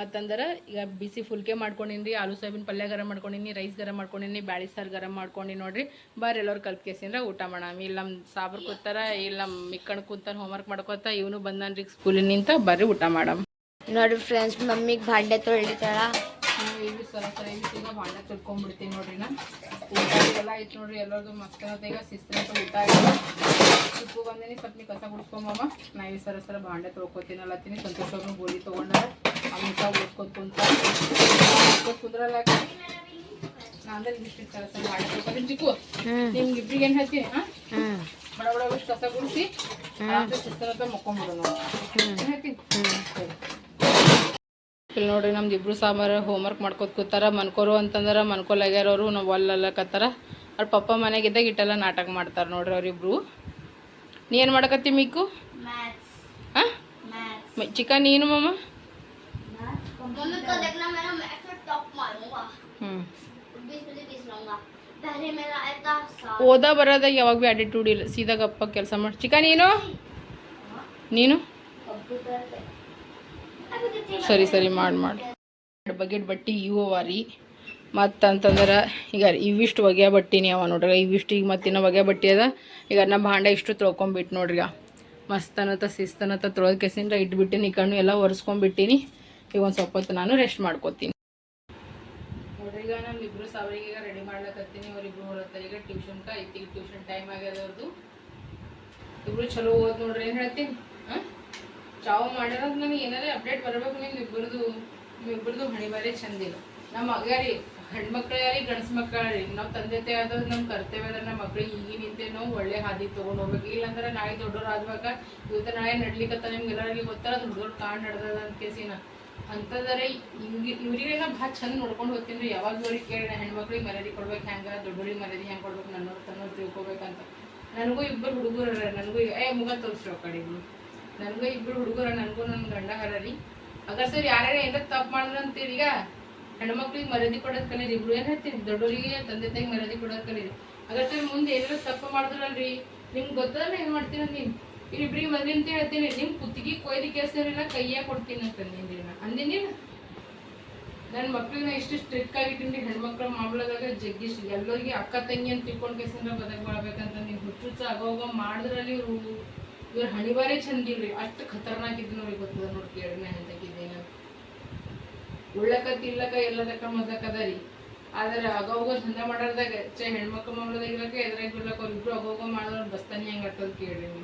ಮತ್ತಂದ್ರೆ, ಈಗ ಬಿಸಿ ಫುಲ್ಕೆ ಮಾಡ್ಕೊಂಡಿನಿ ಆಲೂ ಸೋಯಾಬಿನ ಪಲ್ಯ ಗರಂ ಮಾಡ್ಕೊಂಡಿನಿ ರೈಸ್ ಗರಂ ಮಾಡ್ಕೊಂಡಿನಿ ಬ್ಯಾಳಿ ಸಾರು ಗರಂ ಮಾಡ್ಕೊಂಡು ನೋಡ್ರಿ. ಬರ್ರಿ ಎಲ್ಲರೂ ಕಲ್ತ್ಕೇಸಿಂದ್ರ ಊಟ ಮಾಡಾಮ. ಇಲ್ಲಿ ನಮ್ಮ ಸಾಬ್ರು ಕೂತಾರ, ಇಲ್ಲಿ ನಮ್ಮ ಮಿಕ್ಕಣ್ ಕೂತಾರ ಹೋಮ್ವರ್ಕ್ ಮಾಡ್ಕೋತ, ಇವನು ಬಂದನ್ರಿ ಸ್ಕೂಲಿನಿಂದ ಬರ್ರಿ ಊಟ ಮಾಡಮ್. ನೋಡ್ರಿ ಫ್ರೆಂಡ್ಸ್ ಮಮ್ಮಿಗೆ ಭಾಂಡೆ ತೊಳಿತಾಳ ಇವಿ ಸರ ಸರ ಈಗ ಭಾಂಡೆ ತಿಳ್ಕೊಂಡ್ಬಿಡ್ತೀನಿ ನೋಡ್ರಿ ನಾ. ಊಟ ಎಲ್ಲ ಐತೆ ನೋಡ್ರಿ ಎಲ್ಲರದು ಮಸ್ತ್ ಈಗ ಶಿಸ್ತಿನಂತ ಊಟ ಆಯ್ತು. ಉಪ್ಪು ಬಂದಿನಿ ಸ್ವಲ್ಪ ನೀವು ಕಸ ಗುಡ್ಸ್ಕೊಂಬಮ್ಮ ನಾ ಇವಿ ಸರ ಸರ ಭಾಂಡೆ ತೊಳ್ಕೊತೀನಿ ಅಲ್ಲತ್ತೀನಿ. ಸಂತೋಷ್ ಅವ್ರನ್ನ ಗೋಲಿ ತೊಗೊಂಡಾರ. ಅಮಿತ ಓದ್ಕೊತ ಕುಂತ. ಓದ್ಕೊತ ಕುಂದ್ರಲ್ಲ ಅಂದ್ರೆ ಇಷ್ಟು ಸರ ಸರ ಭಾಂಡೆ ತೊಳ್ಕೊತೀನಿ. ಚಿಕ್ಕು ನಿಮ್ಗೆ ಇಬ್ರಿಗೆ ಏನು ಹೇಳ್ತೀನಿ ಹಾಂ? ಬಡ ಬಡ ಇಷ್ಟು ಕಸ ಗುಡಿಸಿ ಆರಾಮ್ಸೆ ಹತ್ರ ಮಕ್ಕೊಂಬಿಡೋಣ. ಹೇಳ್ತೀನಿ. ಇಲ್ಲಿ ನೋಡ್ರಿ ನಮ್ದು ಇಬ್ರು ಸಾಂಬಾರು ಹೋಮ್ ವರ್ಕ್ ಮಾಡ್ಕೊತ ಕೂತಾರ. ಮನ್ಕೋರು ಅಂತಂದ್ರೆ ಮನ್ಕೋಲಾಗ್ಯಾರವರು ನಾವು ಒಲ್ಲಲ್ಲಕತ್ತಾರ ಅವ್ರ ಪಪ್ಪ ಮನೆಗಿದ್ದಾಗ ಇಟ್ಟೆಲ್ಲ ನಾಟಕ ಮಾಡ್ತಾರೆ ನೋಡ್ರಿ ಅವರಿಬ್ರು. ನೀ ಏನು ಮಾಡಕತ್ತಿ ಮೀಕು? ಹಾಂ ಚಿಕನ್ ನೀನು ಮಮ್ಮ ಹ್ಞೂ ಓದಾ ಬರೋದಾಗ ಯಾವಾಗ ಬಿ ಆಟಿಟ್ಯೂಡ್ ಇಲ್ಲ. ಸೀದಾ ಗಪ್ಪ ಕೆಲಸ ಮಾಡಿ. ಚಿಕನ್ ನೀನು? ನೀನು? ಸರಿ ಸರಿ, ಮಾಡಿ ಮಾಡಿ. ಬಗೆಟ್ ಬಟ್ಟೆ, ಇವು ಅವ ರೀ. ಮತ್ತು ಅಂತಂದ್ರೆ ಈಗ ಇವಿಷ್ಟು ಒಗೆಯ ಬಟ್ಟಿನಿ ಅವ ನೋಡ್ರಿ. ಇವಿಷ್ಟು ಈಗ ಮತ್ತಿನ್ನ ಒಗೆಯ ಬಟ್ಟೆ ಅದ. ಈಗ ನಮ್ಮ ಭಾಂಡ ಇಷ್ಟು ತೊಳ್ಕೊಂಬಿಟ್ಟು ನೋಡ್ರಿ ಮಸ್ತನತ, ಶಿಸ್ತನತ ತೊಳೆದ ಕೆಸಿಂದ ಇಟ್ಬಿಟ್ಟಿನಿ ಕಣ್ಣು ಎಲ್ಲ ಒರೆಸ್ಕೊಂಡ್ಬಿಟ್ಟಿನಿ ಈಗ ಒಂದು ಸ್ವಲ್ಪ ಹೊತ್ತು ನಾನು ರೆಸ್ಟ್ ಮಾಡ್ಕೊತೀನಿ. ನೋಡ್ರಿ ಈಗ ನಾನು ಇಬ್ಬರು ಸಾವಿರಿಗೆ ರೆಡಿ ಮಾಡ್ಲಕತ್ತೀನಿ. ಅವ್ರಿಬ್ರು ಹೊರತಾರೆ ಈಗ ಟ್ಯೂಷನ್ ಐತಿ ಟ್ಯೂಷನ್ ಟೈಮ್ ಆಗ್ಯದ ಅವ್ರದ್ದು ಚಲೋ ಓದ್ ನೋಡ್ರಿ, ಏನು ಹೇಳ್ತೀನಿ? ಚಾವು ಮಾಡ್ಯಾರ ನನಗೆ ಏನಾರೇ ಅಪ್ಡೇಟ್ ಬರಬೇಕು ನಿಮ್ಗೆ ಇಬ್ಬರದು ನಿಮ್ಮಿಬ್ಬರದು ಹಣಿಬಾರಿ ಚಂದಿಲ್ಲ ನಮ್ಮ ಮಗ ರೀ ಹೆಣ್ಮಕ್ಳು ಯಾರಿ ಗಂಡ್ಸು ಮಕ್ಕಳ ರೀ ನಾವು ತಂದೆ ತಾಯಿ ಆದ್ರೆ ನಮ್ಮ ಕರ್ತವ್ಯ ಅಂದ್ರೆ ನಮ್ಮ ಮಕ್ಳಿಗೆ ಈಗಿನಿಂತೆ ನಾವು ಒಳ್ಳೆ ಹಾದಿ ತೊಗೊಂಡು ಹೋಗ್ಬೇಕು. ಇಲ್ಲಾಂದ್ರೆ ನಾಳೆ ದೊಡ್ಡವ್ರು ಆದ್ವಾಗ ಇವತ್ತು ನಾಳೆ ನಡ್ಲಿಕ್ಕತ್ತ ನಿಮ್ಗೆ ಎಲ್ಲರಿಗೆ ಗೊತ್ತಾರ ದೊಡ್ಡ ದೊಡ್ಡ ನಡ್ದದ ಅಂತ ಕೇಸಿನ. ಅಂಥದ್ರೆ ಇವ್ರಿಗೆ ಇವ್ರಿಗೆ ನಾ ಭಾಳ ಚಂದ ನೋಡ್ಕೊಂಡು ಹೋಗ್ತೀನಿ ರೀ. ಯಾವಾಗ ಅವ್ರಿಗೆ ಕೇಳಿ ಹೆಣ್ಮಕ್ಳಿಗೆ ಮರ್ಯಾದೆ ಕೊಡ್ಬೇಕು ಹೆಂಗೆ ದೊಡ್ಡವ್ರಿಗೆ ಮರ್ಯಾದಿ ಹೆಂಗೆ ಕೊಡ್ಬೇಕು ನನ್ನವ್ರು ತನ್ನವ್ರು ತಿಳ್ಕೊಬೇಕಂತ. ನನಗೂ ಇಬ್ಬರು ಹುಡುಗರು ನನಗೂ ಏ ಮುಗ ತೋರಿಸ್ರಿ ಆ ಕಡೆ ನನಗೂ ಇಬ್ಬರು ಹುಡುಗರ, ನನಗೂ ನನ್ನ ಗಂಡ ಹರ ರೀ ಅಗರ್ ಸರ್, ಯಾರ್ಯಾರ ಏನಾರ ತಪ್ಪು ಮಾಡಿದ್ರು ಅಂತೀರಿ ಈಗ? ಹೆಣ್ಮಕ್ಳಿಗೆ ಮರ್ಯಾದೆ ಕೊಡೋದು ಕಲೀರಿ. ಇಬ್ರು ಏನು ಹೇಳ್ತೀರಿ? ದೊಡ್ಡವರಿಗೆ ತಂದೆ ತಾಯಿಗೆ ಮರ್ಯಾದೆ ಕೊಡೋದು ಕಲೀರಿ. ಅಗರ್ ಸರ್, ಮುಂದೆ ಏನಾರ ತಪ್ಪು ಮಾಡಿದ್ರಲ್ರಿ? ನಿಮ್ಗೆ ಗೊತ್ತಲ್ಲ ಏನು ಮಾಡ್ತೀನಿ ನೀನು ಇಬ್ರಿಗೆ ಮದ್ವೆ ಅಂತ ಹೇಳ್ತೀನಿ. ನಿಮ್ಮ ಕುತ್ತಿಗೆ ಕೊಯ್ದು ಕೇಸರಿಲ್ಲ ಕೈಯಾಗ ಕೊಡ್ತೀನಿ ಅಂತ ಅಂದಿನಿ ನಾ. ನನ್ನ ಮಕ್ಳನ್ನ ಎಷ್ಟು ಸ್ಟ್ರಿಕ್ ಆಗಿಟ್ಟಿನಿ ಹೆಣ್ಮಕ್ಳ ಮಾಮಲದಾಗ ಜಗ್ಗಿಸ್ ಎಲ್ಲರಿಗೆ ಅಕ್ಕ ತಂಗಿ ಅಂತ ತಿಳ್ಕೊಂಡು ಕೇಸಂದ್ರೆ ಬದಕ್ ಮಾಡ್ಬೇಕಂತ ನೀವು ಹುಚ್ಚುಚ್ಚ ಆಗೋಗ ಮಾಡಿದ್ರಲ್ಲಿ ಇವ್ರು. ಇವ್ರ ಹಣಿಬಾರೇ ಚಂದಿಲ್ರಿ ಅಷ್ಟು ಖತರ್ನಾಕ್ ಇದ್ ನೋಡಿ ಗೊತ್ತದ ನೋಡ್ರಿ ಕೇಳಿ ನಾ ಎಂತಕ್ಕಿದ್ದೇನ ಉಳ್ಳಕ ತಿಲ್ಲಕ ಎಲ್ಲದಕ್ಕ ಮಜಾಕ್ ಅದ ರೀ. ಆದ್ರೆ ಅಗೋಗ ಚಂದ ಮಾಡೋದಾಗ ಚೆ ಹೆಣ್ಮಕ್ಳು ಮಾಮಲದಾಗ ಇರಕ ಎದ್ರಾಗ ಬಿಡ್ಲಕ್ಕ ಅವ್ರಿಬ್ರು ಅಗೋಗ ಮಾಡೋ ಬಸ್ತಾನಿ ಹೆಂಗ್ ಆಗ್ತದ ಕೇಳ್ರಿ ನೀವು.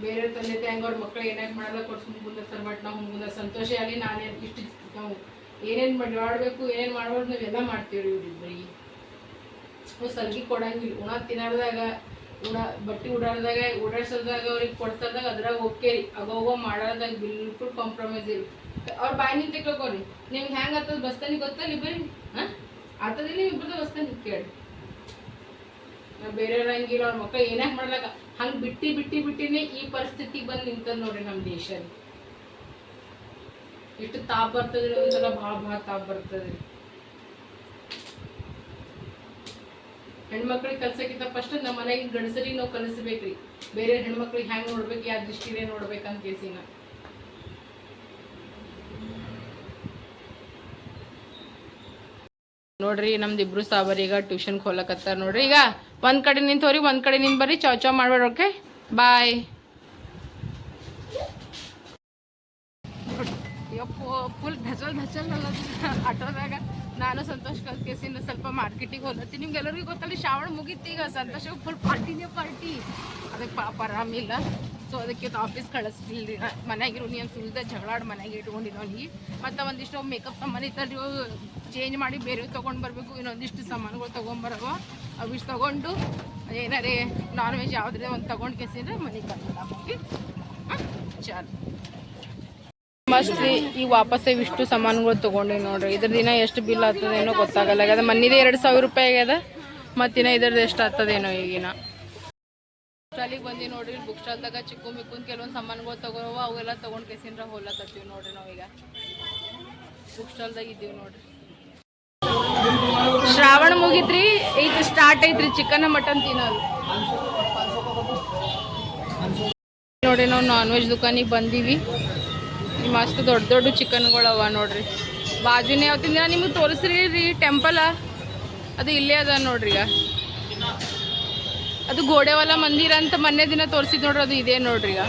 ಬೇರೆ ತಂದೆ ಹೆಂಗ ಅವ್ರ ಮಕ್ಳು ಏನಾಗ ಮಾಡಲ್ಲ ಕೊಡ್ಸ್ಕೊಂಡು ಮುಂದಿರ್ತಾರೆ ಬಟ್ ನಾವು ಮುಂದೆ ಸಂತೋಷ ಆಗಲಿ, ನಾನೇ ಇಷ್ಟು ನಾವು ಏನೇನು ಮಾಡಿ ಮಾಡಬೇಕು ಏನೇನು ಮಾಡ್ಬಾರ್ದು ನಾವೆಲ್ಲ ಮಾಡ್ತೀವಿ ಇವ್ರಿಬ್ರಿಗೆ. ನಾವು ಸಲ್ಗಿ ಕೊಡಂಗಿಲ್ಲ. ಉಣ ತಿನ್ನೋದಾಗ ಉಣ ಬಟ್ಟೆ ಉಡಾಡ್ದಾಗ ಓಡಾಡ್ಸೋದಾಗ ಅವ್ರಿಗೆ ಕೊಡ್ಸೋದಾಗ ಅದ್ರಾಗ ಓಕೆ ರೀ. ಅಗೋಗೋ ಮಾಡೋದಾಗ ಬಿಲ್ಕುಲ್ ಕಾಂಪ್ರಮೈಸ್ ಇಲ್ಲ ಅವ್ರ ಬಾಯಿ ನಿಂತ ತಿಳ್ಕೊರಿ ನಿಮ್ಗೆ ಹೆಂಗೆ ಆಗ್ತದ ಬಸ್ತಾನಿ ಗೊತ್ತಲ್ಲ ಇಬ್ಬರಿ ಹಾಂ? ನೀವು ಇಬ್ಬರದ ಬಸ್ತಾನಿ, ಕೇಳಿ. ನಾವು ಬೇರೆಯವ್ರ ಹಂಗಿಲ್ಲ, ಅವ್ರ ಮಕ್ಕಳು ಏನಾಗ ಮಾಡ್ಲಾಕ ಹಂಗೆ ಬಿಟ್ಟು ಬಿಟ್ಟು, ಬಿಟ್ಟಿನೇ ಈ ಪರಿಸ್ಥಿತಿಗೆ ಬಂದು ನಿಂತದ ನೋಡ್ರಿ ನಮ್ಮ ದೇಶ ರೀ ಎಷ್ಟು ತಾಪ್ ಬರ್ತದ್ರಿ, ಒಂದ್ಸಲ ಭಾಳ ಭಾಳ ತಾಪ್ ಬರ್ತದ್ರಿ. ಹೆಣ್ಮಕ್ಳಿಗೆ ಕಲ್ಸಕ್ಕಿಂತ ಫಸ್ಟ್ ನಮ್ಮ ಮನೆಗೆ ಗಂಡಸರಿಗೆ ನಾವು ಕಲಿಸ್ಬೇಕ್ರಿ. ಬೇರೆ ಹೆಣ್ಮಕ್ಳಿಗೆ ಹೆಂಗ್ ನೋಡ್ಬೇಕು ಯಾವ ದೃಷ್ಟಿಲೇ ನೋಡ್ಬೇಕಂತ ಕೇಸಿನ. ನೋಡ್ರಿ, ನಮ್ದು ಇಬ್ರು ಸಾಬರ್ ಈಗ ಟ್ಯೂಷನ್ಗೆ ಹೋಲಕತ್ತಾರ ನೋಡ್ರಿ. ಈಗ ಒಂದ್ ಕಡೆ ನಿಂತವ್ರಿ ಒಂದ್ ಕಡೆ ನಿಂತ್ ಬರ್ರಿ, ಚಾವ್ ಚಾವ್ ಮಾಡ್ಬೇಡ ಓಕೆ ಬಾಯ್ ಫುಲ್ ಧಚಲ್ ಧಚಲ್ ಆಟೋದಾಗ. ನಾನು ಸಂತೋಷ್ ಕಲ್ಕೇಸಿಂದ ಸ್ವಲ್ಪ ಮಾರ್ಕೆಟಿಗೆ ಹೋಲತ್ತೀನಿ ನಿಮ್ಗೆಲ್ಲರಿಗೂ ಗೊತ್ತಲ್ಲ ಶ್ರಾವಣ ಈಗ. ಸಂತೋಷ್ ಫುಲ್ ಪಾರ್ಟಿನೇ ಪಾರ್ಟಿ ಅದಕ್ಕೆ ಪಾಪ ಆರಾಮಿಲ್ಲ ಸೊ ಅದಕ್ಕೆ ಆಫೀಸ್ ಕಳಿಸ್ಲಿಲ್ಲ. ಮನೆಯಾಗಿರೋ ನೀನು ಸುಲಿದ ಜಗಳಾಡಿ ಮನೆಗೆ ಇಟ್ಕೊಂಡಿದ್ದು ಅವ್ನಿಗೆ ಮತ್ತು ಒಂದಿಷ್ಟು ಮೇಕಪ್ ಸಾಮಾನು ಅವು ಚೇಂಜ್ ಮಾಡಿ ಬೇರೆ ತೊಗೊಂಡು ಬರಬೇಕು. ಇನ್ನೊಂದಿಷ್ಟು ಸಾಮಾನುಗಳು ತೊಗೊಂಬರವ. ಅವಿಷ್ಟು ತೊಗೊಂಡು ಏನಾರೇ ನಾನ್ ವೆಜ್ ಯಾವುದೇ ಒಂದು ತೊಗೊಂಡು ಕೆಸಿದ್ರೆ ಮನೆಗೆ ಬರಲ್ಲ ಓಕೆ ಹಾಂ, ಚಾಲು. ಮಸ್ತ್ ಈಗ ವಾಪಸ್ ಇವಿಷ್ಟು ಸಾಮಾನುಗಳು ತಗೊಂಡಿವಿ ನೋಡ್ರಿ. ಇದ್ರ ದಿನ ಎಷ್ಟು ಬಿಲ್ ಆಗ್ತದೇನೋ ಗೊತ್ತಾಗಲ್ಲ. ಆಗ್ಯದ ಮನ್ನಿದೆ ಎರಡು ಸಾವಿರ ರೂಪಾಯಿ ಆಗ್ಯದ ಮತ್ತಿನ ಇದ್ರದ್ದು ಎಷ್ಟು ಆಗ್ತದೇನೋ ಈಗಿನ. ಸ್ಟಾಲಿಗೆ ಬಂದಿ ನೋಡ್ರಿ ಬುಕ್ ಸ್ಟಾಲ್ದಾಗ ಚಿಕ್ಕು ಮಿಕ್ಕುನ್ ಕೆಲವೊಂದು ಸಾಮಾನುಗಳು ತಗೋವ ಅವೆಲ್ಲ ತೊಗೊಂಡು ಕೆಸಿಂದ್ರ ಹೋಲಕತ್ತೀವಿ ನೋಡ್ರಿ ನಾವೀಗ ಬುಕ್ ಸ್ಟಾಲ್ದಾಗ ಇದ್ದೀವಿ ನೋಡ್ರಿ. ಶ್ರಾವಣ ಮುಗಿತ್ರಿ ಈಗ ಸ್ಟಾರ್ಟ್ ಐತ್ರಿ ಚಿಕನ್ ಮಟನ್ ತಿನ್ನೋದು. ನೋಡಿ ನಾವು ನಾನ್ ವೆಜ್ ದುಕಾನಿಗೆ ಬಂದೀವಿ. ಮಸ್ತ್ ದೊಡ್ಡ ದೊಡ್ಡ ಚಿಕನ್ಗಳವ ನೋಡ್ರಿ. ಬಾಜುನೇ ಯಾವತ್ತಿಂದ ದಿನ ನಿಮಗೆ ತೋರಿಸ್ರಿ ರೀ ಟೆಂಪಲ ಅದು ಇಲ್ಲೇ ಅದ ನೋಡ್ರಿ ಈಗ. ಅದು ಗೋಡೆವಾಲ ಮಂದಿರ ಅಂತ ಮೊನ್ನೆ ದಿನ ತೋರಿಸಿದ್ ನೋಡ್ರಿ ಅದು ಇದೇ ನೋಡ್ರಿ ಈಗ.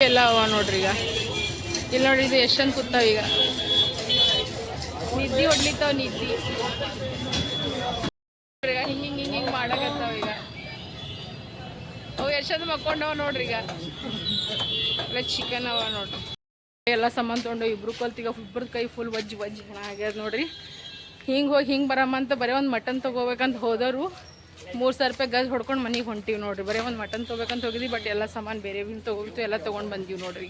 ಎಲ್ಲ ಅವ ನೋಡ್ರಿ ಈಗ. ಇಲ್ಲಿ ನೋಡ್ರಿ ಇದು ಎಷ್ಟು ಕೂತಾವ ಈಗ. ನಿದ್ದಿ ಹೊಡ್ಲಿತ್ತಾವ ನಿದ್ದಿ. ಈಗ ಹಿಂಗೆ ಹಿಂಗೆ ಹಿಂಗೆ ಮಾಡಕತ್ತಾವ ಈಗ. ಅವು ಎಷ್ಟು ಚಂದ ಮಕ್ಕೊಂಡವ ನೋಡ್ರಿ ಈಗ. ಎಲ್ಲ ಚಿಕನ್ ಅವ ನೋಡ್ರಿ. ಎಲ್ಲ ಸಾಮಾನು ತೊಗೊಂಡು ಇಬ್ರು ಕಲ್ತಿಗ ಇಬ್ಬರದ ಕೈ ಫುಲ್ ವಜ್ಜಿ ವಜ್ಜಿ ಹಣ ಆಗ್ಯದ ನೋಡ್ರಿ. ಹಿಂಗೆ ಹೋಗಿ ಹಿಂಗೆ ಬರಮ್ಮ ಅಂತ ಬರೀ ಒಂದು ಮಟನ್ ತೊಗೋಬೇಕಂತ ಹೋದವರು ಮೂರು ಸಾವಿರ ರೂಪಾಯಿ ಗಜ್ ಹೊಡ್ಕೊಂಡು ಮನೆಗೆ ಹೊಂಟೀವಿ ನೋಡ್ರಿ. ಬರೀ ಒಂದು ಮಟನ್ ತೊಗೋಬೇಕಂತ ಹೋಗಿದ್ವಿ ಬಟ್ ಎಲ್ಲ ಸಾಮಾನು ಬೇರೆ ಬಿಲ್ ತೊಗೋಬಿಟ್ಟು ಎಲ್ಲ ತೊಗೊಂಡು ಬಂದೀವಿ ನೋಡ್ರಿ.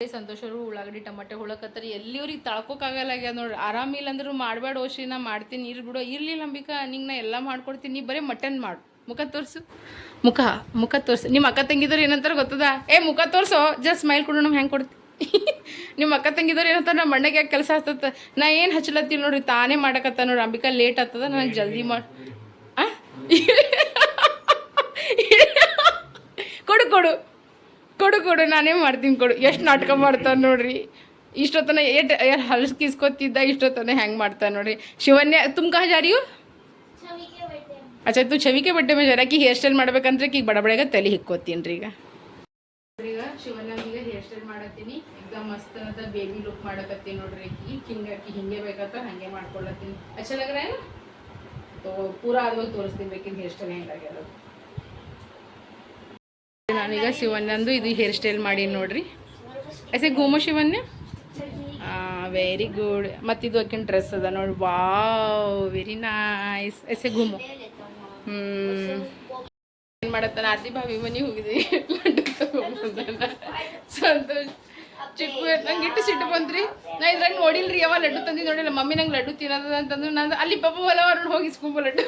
ಸಂತೋಷರು ಉಳ್ಳಾಗಡ್ಡಿ, ಟಮಾಟೆ ಹುಳಕತ್ತಾರ ಎಲ್ಲಿ ಅವ್ರಿಗೆ ತಳ್ಕೊಕ್ಕಾಗಲ್ಲ ಆಗ್ಯದ ನೋಡ್ರಿ. ಆರಾಮಿಲ್ಲ ಅಂದ್ರೂ ಮಾಡಬೇಡ ಓಶಿ ನಾ ಮಾಡ್ತೀನಿ ಇರ್ ಬಿಡೋ. ಇರ್ಲಿ ನಂಬಿಕಾ ನಿಂಗೆ ನಾ ಎಲ್ಲ ಮಾಡ್ಕೊಡ್ತೀನಿ, ಬರೀ ಮಟನ್ ಮಾಡು. ಮುಖ ತೋರಿಸು. ಮುಖ ಮುಖ ತೋರಿಸು. ನಿಮ್ಮ ಅಕ್ಕ ತಂಗಿದವ್ರು ಏನಂತಾರೆ ಗೊತ್ತದ? ಏ, ಮುಖ ತೋರಿಸೋ. ಜಸ್ಟ್ ಸ್ಮೈಲ್ ಕೊಡು, ನಮ್ಗೆ ಹೆಂಗೆ ಕೊಡ್ತಿ? ನಿಮ್ಮ ಅಕ್ಕ ತಂಗಿದವ್ರು ಏನಂತಾರೆ ನಮ್ಮ ಮಣ್ಣಗೆ ಯಾಕೆ ಕೆಲಸ ಆಗ್ತದೆ? ನಾ ಏನು ಹಚ್ಚಲತ್ತೀನಿ ನೋಡ್ರಿ, ತಾನೇ ಮಾಡಕತ್ತ ನೋಡ್ರಿ. ಅಂಬಿಕಾ ಲೇಟ್ ಆಗ್ತದ ನನಗೆ ಜಲ್ದಿ ಮಾಡಿ ಕೊಡು ಕೊಡು. ಕೊಡು ಕೊಡು, ನಾನೇ ಮಾಡ್ತೀನಿ ಕೊಡು. ಎಷ್ಟು ನಾಟಕ ಮಾಡ್ತಾನೆ ನೋಡ್ರಿ. ಇಷ್ಟೊತ್ತನ ಏಟ್ ಹಲ್ಸ್ ಕಿಸ್ಕೊತಿದ್ದ, ಇಷ್ಟೊತ್ತನ ಹೆಂಗೆ ಮಾಡ್ತಾನೆ ನೋಡ್ರಿ. ಶಿವನ್ಯ ತುಮ್ ಕಹ ಅಚ್ಚಾ ಇದು ಚವಿಕೆ ಬಟ್ಟೆ ಮೇಲೆ ಜರಾಕಿ ಹೇರ್ ಸ್ಟೈಲ್ ಮಾಡ್ಬೇಕಂದ್ರೆ ಈಗ ಬಡ ಬಡಗ ತಲೆ ಹಿಕ್ಕೋತೀನಿ ರೀ ಈಗ ಈಗ ಹೇರ್ ಸ್ಟೈಲ್ ಮಾಡತ್ತೀನಿ. ಈಗ ಮಸ್ತ್ ಅದ ಬೇಬಿ ಲುಕ್ ಮಾಡಕತ್ತೀನಿ ನೋಡ್ರಿ. ಈಗ ಹಿಂಗಾಕಿ ಹಿಂಗೆ ಬೇಕತ್ತ ಹಂಗೆ ಮಾಡ್ಕೊಳತ್ತೀನಿ. ಅಚ್ಚಲಾಗ್ರ ಏನು? ತೋ, ಪೂರಾ ಆದ್ಮೇಲೆ ತೋರಿಸ್ತೀನಿ ಬೇಕಿನ ಹೇರ್ ಸ್ಟೈಲ್ ಹೆಂಗಾಗ್ಯದ ನಾನೀಗ ಶಿವನಂದು ಇದು ಹೇರ್ ಸ್ಟೈಲ್ ಮಾಡೀನಿ ನೋಡ್ರಿ. ಅಸೆ ಗೋಮೋ ಶಿವನ್ಯ ವೆರಿ ಗುಡ್ ಮತ್ತು ಇದು ಆಕಿನ ಡ್ರೆಸ್ ಅದ ನೋಡಿ. ವಾವ್ ವೆರಿ ನೈಸ್ ಎಸೆ ಗುಮು ಹ್ಞೂ ಏನು ಮಾಡತ್ತಾನ? ಆರ್ತಿ ಭಾವಿ ಮನೆ ಹೋಗಿದ್ವಿ. ಸಂತೋಷ್. ನಂಗೆ ಇಟ್ಟು ಸಿಟ್ಟು ಬಂದ್ರಿ. ನಾ ಇದ್ರಾಗ ನೋಡಿಲ್ರಿ ಯಾವ ಲಡ್ಡು ತಂದಿ ನೋಡಿಲ್ಲ ಮಮ್ಮಿ ನಂಗೆ ಲಡ್ಡು ತಿನ್ನೋದ ಅಂತಂದ್ರೆ ನಾನು ಅಲ್ಲಿ ಪಾಪ ಹೊಲ ನೋಡಿ ಹೋಗಿ ಸ್ಕೂಬ ಲಡ್ಡು.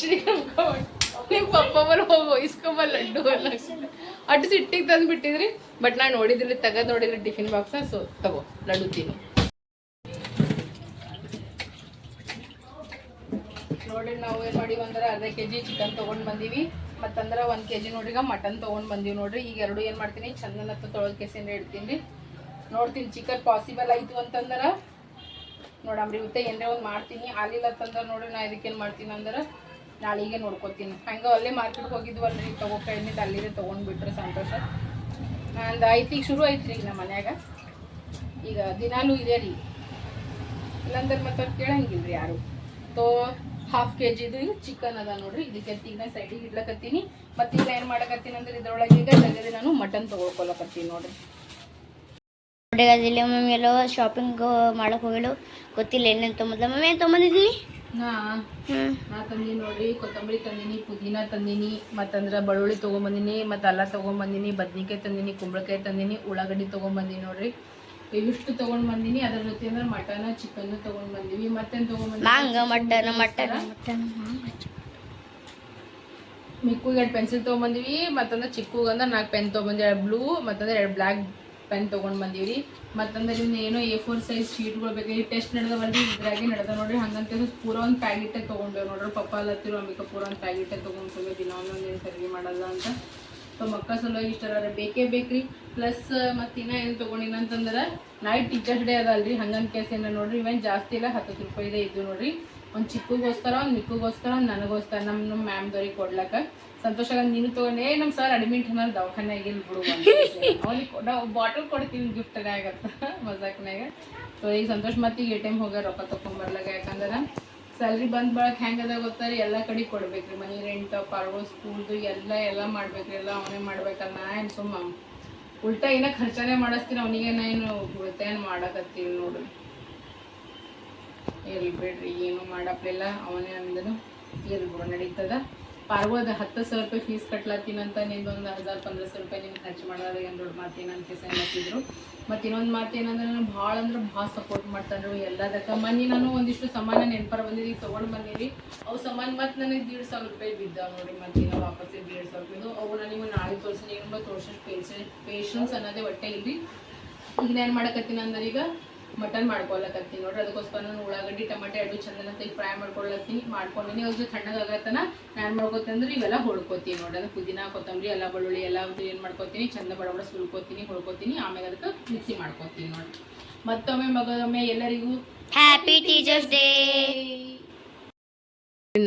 ಶ್ರೀರಾಮ್ ನಿಮ್ಮ ಪಪ್ಪ ಬಲ್ ಹೋಗೋ ಇಸ್ಕೊಂಬ ಲಡ್ಡು ಅಲ್ಲ ಅಟ್ಟು ಸಿಟ್ಟಿಗೆ ತಂದು ಬಿಟ್ಟಿದ್ರಿ ಬಟ್ ನಾನು ನೋಡಿದ್ರಿ ತೆಗೆದು ನೋಡಿದ್ರಿ ಟಿಫಿನ್ ಬಾಕ್ಸ್ ಸೊ ತಗೋ ಲಡ್ಡು ತಿನ್ನು ನೋಡಿ ನಾವು ಏನು ಮಾಡೀವಿ ಅಂದ್ರೆ ಅರ್ಧ ಕೆ ಜಿ ಚಿಕನ್ ತಗೊಂಡ್ ಬಂದೀವಿ. ಮತ್ತಂದ್ರೆ ಒಂದು ಕೆ ಜಿ ನೋಡ್ರಿ ಮಟನ್ ತಗೊಂಡ್ ಬಂದೀವಿ ನೋಡ್ರಿ. ಈಗ ಎರಡು ಏನು ಮಾಡ್ತೀನಿ, ಚಂದನ ತೊಳೆದ ಕೆಸಿಂದ ಇಡ್ತೀನಿ. ರೀ ನೋಡ್ತೀನಿ ಚಿಕನ್ ಪಾಸಿಬಲ್ ಆಯಿತು ಅಂತಂದ್ರೆ. ನೋಡಮ್ರಿ ಇವತ್ತೆ ಏನಾರ ಒಂದು ಮಾಡ್ತೀನಿ. ಆಲಿಲ್ಲ ಅಂತಂದ್ರೆ ನೋಡ್ರಿ, ನಾ ಇದಕ್ಕೇನು ಮಾಡ್ತೀನಿ ಅಂದ್ರೆ ನಾಳೆಗೆ ನೋಡ್ಕೊತೀನಿ. ಹಂಗೆ ಅಲ್ಲೇ ಮಾರ್ಕೆಟ್ಗೆ ಹೋಗಿದ್ವಲ್ರಿ ತೊಗೋಕೈನಿದ್ದು ಅಲ್ಲಿದೆ ತೊಗೊಂಡ್ಬಿಟ್ರೆ ಸಂತೋಷ. ನಂದು ಆಯ್ತು ಈಗ ಶುರು ಐತ್ರಿ ಈಗ ನಮ್ಮ ಮನ್ಯಾಗ. ಈಗ ದಿನಾಲೂ ಇದೆ ರೀ. ಇಲ್ಲಾಂದ್ರೆ ಮತ್ತೆ ಅವ್ರು ರೀ ಯಾರು. ತೋ ಹಾಫ್ ಕೆ ಜಿದು ಚಿಕನ್ ಅದ ನೋಡ್ರಿ. ಇದಕ್ಕೆ ಈಗ ಸೈಡಿಗೆ ಇಡ್ಲಕತ್ತೀನಿ. ಮತ್ತೆ ಈಗ ಏನು ಮಾಡಕತ್ತೀನಿ ಅಂದ್ರೆ ಇದ್ರೊಳಗೆ ಈಗ ತೆಗೆದು ನಾನು ಮಟನ್ ತೊಗೊಳ್ಕೊಳಕತ್ತೀನಿ ನೋಡ್ರಿ. ಇಲ್ಲಿ ಮಮ್ಮಿ ಎಲ್ಲೋ ಶಾಪಿಂಗ್ ಮಾಡಕ್ ಹೋಗಿಳು ಗೊತ್ತಿಲ್ಲ ಏನೇನು ತೊಗೊಂಬಂದ ಮಮ್ಮಿ ಏನು ತೊಗೊಂಬಂದಿದ್ದೀನಿ? ನಾ ತಂದೀನಿ ನೋಡ್ರಿ ಕೊತ್ತಂಬರಿ ತಂದೀನಿ ಪುದೀನ ತಂದೀನಿ ಮತ್ತಂದ್ರ ಬೆಳ್ಳುಳ್ಳಿ ತೊಗೊಂಬಂದಿನಿ ಮತ್ತು ಅಲ್ಲ ತೊಗೊಂಬಂದಿನಿ ಬದ್ನಿಕಾಯಿ ತಂದೀನಿ ಕುಂಬಳಕಾಯಿ ತಂದೀನಿ ಉಳ್ಳಾಗಡ್ಡಿ ತೊಗೊಂಬಂದಿನಿ ನೋಡ್ರಿ. ಇವಿಷ್ಟು ತಗೊಂಡ್ ಬಂದಿನಿ ಅದ್ರ ಜೊತೆ ಅಂದ್ರೆ ಮಟನ್ ಚಿಕನ್ ತಗೊಂಡ್ ಬಂದೀವಿ ಮತ್ತೇನು ಮಾಂಗ ಮಟನ್ ಮಟನ್ ಮಟನ್ ಮಿಕ್ಕುಗೆ ಎರಡು ಪೆನ್ಸಿಲ್ ತೊಗೊಂಬಂದಿವಿ ಮತ್ತಂದ್ರೆ ಚಿಕ್ಕುಗಂದ್ರೆ ನಾಲ್ಕು ಪೆನ್ ತೊಗೊಂಬಂದಿ ಎರಡು ಬ್ಲೂ ಮತ್ತಂದ್ರೆ ಎರಡು ಬ್ಲ್ಯಾಕ್ ಪೆನ್ ತೊಗೊಂಡು ಬಂದೀವಿ ಮತ್ತಂದ್ರೆ ಇನ್ನು ಏನೋ ಎ ಫೋರ್ ಸೈಜ್ ಶೀಟ್ಗಳು ಬೇಕು. ಈ ಟೆಸ್ಟ್ ನಡೆದವಲ್ರಿ ಇದ್ರಾಗೆ ನಡೆದ ನೋಡ್ರಿ. ಹಂಗಂತ ಪೂರ ಒಂದು ಪ್ಯಾಕೆಟೇ ತೊಗೊಂಡೇವೆ ನೋಡ್ರಿ. ಪಪ್ಪ ಅಲ್ಲತ್ತಿರು ಅಂಬಿಕ ಪೂರ ಒಂದು ಪ್ಯಾಕೆಟೇ ತೊಗೊಂಡ್ತೇವೆ ದಿನ ಒಂದೊಂದು ಏನು ಖರೀದಿ ಮಾಡಲ್ಲ ಅಂತ. ಸೊ ಮಕ್ಕಳ ಸಲುವಾಗಿ ಇಷ್ಟರ ಬೇಕೇ ಬೇಕ್ರಿ. ಪ್ಲಸ್ ಮತ್ತು ಇನ್ನೂ ಏನು ತೊಗೊಂಡಿನ ಅಂತಂದ್ರೆ ನೈಟ್ ಟೀಚರ್ಸ್ ಡೇ ಅದಲ್ರಿ. ಹಂಗಂತ ಕೇಸ್ ಏನ ನೋಡ್ರಿ. ಇವೇನು ಜಾಸ್ತಿ ಇಲ್ಲ ಹತ್ತು ರೂಪಾಯಿದೆ ಇದ್ದು ನೋಡ್ರಿ. ಒಂದು ಚಿಕ್ಕಗೋಸ್ಕರ, ಒಂದು ಮಿಕ್ಕಗೋಸ್ಕರ, ಒಂದು ನನಗೋಸ್ಕರ ನಮ್ಮ ನಮ್ಮ ಮ್ಯಾಮ್ದವ್ರಿಗೆ ಕೊಡ್ಲಕ್ಕ. ಸಂತೋಷ ನೀನು ತೊಗೊಂಡೆ ನಮ್ಮ ಸರ್ ಅಡ್ಮಿಟ್ ಅನ್ನೋದು ದವಾಖಾನೆ ಆಗಿಲ್ಲ ಬಿಡು ಅವ್ನಿಗೆ ನಾವು ಬಾಟಲ್ ಕೊಡ್ತೀನಿ ಗಿಫ್ಟ್ ಆಗತ್ತ ಮಜಾಕ್ನಾಗ ಸೊ ಈಗ ಸಂತೋಷ್ ಮತ್ತೆ ಈಗ ಎ ಟೈಮ್ ಹೋಗ ರೊಕ್ಕ ತೊಗೊಂಬರ್ಲಾಗ ಯಾಕಂದ್ರೆ ಸ್ಯಾಲ್ರಿ ಬಂದ್ ಬಳಕ ಹೆಂಗದ ಗೊತ್ತಾರೆ ಎಲ್ಲ ಕಡೆ ಕೊಡ್ಬೇಕ್ರಿ ಮನಿ ರೆಂಟ್ ಪಾರ್ಗಳು ಸ್ಕೂಲ್ದು ಎಲ್ಲ ಎಲ್ಲ ಮಾಡ್ಬೇಕ್ರಿ ಎಲ್ಲ ಅವನೇ ಮಾಡ್ಬೇಕಲ್ಲ, ನಾ ಏನು ಸುಮ್ಮ. ಉಲ್ಟಾ ಏನ ಖರ್ಚನೆ ಮಾಡಿಸ್ತೀನಿ ಅವನಿಗೆ ಏನು ಉಳಿತಾಯ ಮಾಡಕತ್ತೀವಿ ನೋಡ್ರಿ. ಇರ್ಲಿ ಬಿಡ್ರಿ, ಏನು ಮಾಡಪ್ಲಿಲ್ಲ, ಅವನೇ ಅಂದನು. ಇರ್ಲಿ ಬಿಡು, ನಡೀತದ. ಪಾರ್ಗೋದ ಹತ್ತು ಸಾವಿರ ರೂಪಾಯಿ ಫೀಸ್ ಕಟ್ಲತ್ತೀನಂತ ಒಂದು ಹಜಾರ್ ಪಂದ್ರ ಸಾವಿರ ರೂಪಾಯಿ ನಿಮ್ಗೆ ಖರ್ಚು ಮಾಡೋದಾಗ ಏನು ದೊಡ್ಡ ಮಾತೇನು ಅಂತ ಹಾಕಿದ್ರು ಮತ್ತು ಇನ್ನೊಂದು ಮಾತು ಏನಂದ್ರೆ ನಾನು ಭಾಳ ಅಂದ್ರೆ ಭಾಳ ಸಪೋರ್ಟ್ ಮಾಡ್ತಾನೆ ಎಲ್ಲದಕ್ಕೆ. ಮನೆ ನಾನು ಒಂದಿಷ್ಟು ಸಮಾನ ನೆನಪರ ಬಂದಿರಿ, ತೊಗೊಂಡು ಬಂದಿರಿ. ಅವು ಸಮಾನ ಮತ್ತು ನನಗೆ ದೀಡ್ ಸಾವಿರ ರೂಪಾಯಿ ಬಿದ್ದ ನೋಡಿ ಮತ್ತೆ ನಾವು ವಾಪಸ್ ದೀಡ್ ಸಾವಿರ ರೂಪಾಯಿದು ಅವು ನನಗೆ ನಾಳೆ ತೋರಿಸಿ ಏನು ತೋರ್ಸೋಷ್ಟು ಪೇಷನ್ಸ್ ಅನ್ನೋದೇ ಒಟ್ಟೆ ಇಲ್ಲಿ ಈಗ ಏನು ಮಾಡಕತ್ತೀನಿ ಅಂದ್ರೆ ಈಗ ಮಟನ್ ಮಾಡ್ಕೊಳಕತ್ತೀನಿ ನೋಡ್ರಿ. ಅದಕ್ಕೋಸ್ಕರ ನಾನು ಉಳ್ಳಾಗಡ್ಡಿ, ಟಮಾಟೆ, ಎರಡು ಚಂದನ ಈಗ ಫ್ರೈ ಮಾಡ್ಕೊಳತ್ತೀನಿ ಮಾಡ್ಕೊಂಡಿನಿ. ಅದ್ರ ತಣ್ಣಗಾಗತ್ತನ ನಾನು ಮಾಡ್ಕೋತಂದ್ರೆ ಇವೆಲ್ಲ ಹೊಳ್ಕೊತೀನಿ ನೋಡ್ರಿ. ಅದು ಪುದೀನ, ಕೊತ್ತಂಬರಿ, ಎಲ್ಲ ಬೆಳ್ಳುಳ್ಳಿ ಎಲ್ಲ ಏನು ಮಾಡ್ಕೋತೀನಿ, ಚಂದ ಬಡ ಬಡ ಸುಲ್ಕೋತೀನಿ ಹೊಳ್ಕೋತೀನಿ ಆಮೇಲೆ ಅದಕ್ಕೆ ಮಿಕ್ಸಿ ಮಾಡ್ಕೋತೀನಿ ನೋಡ್ರಿ. ಮತ್ತೊಮ್ಮೆ ಮಗದೊಮ್ಮೆ ಎಲ್ಲರಿಗೂ ಹ್ಯಾಪಿ ಟೀಚರ್ಸ್ ಡೇ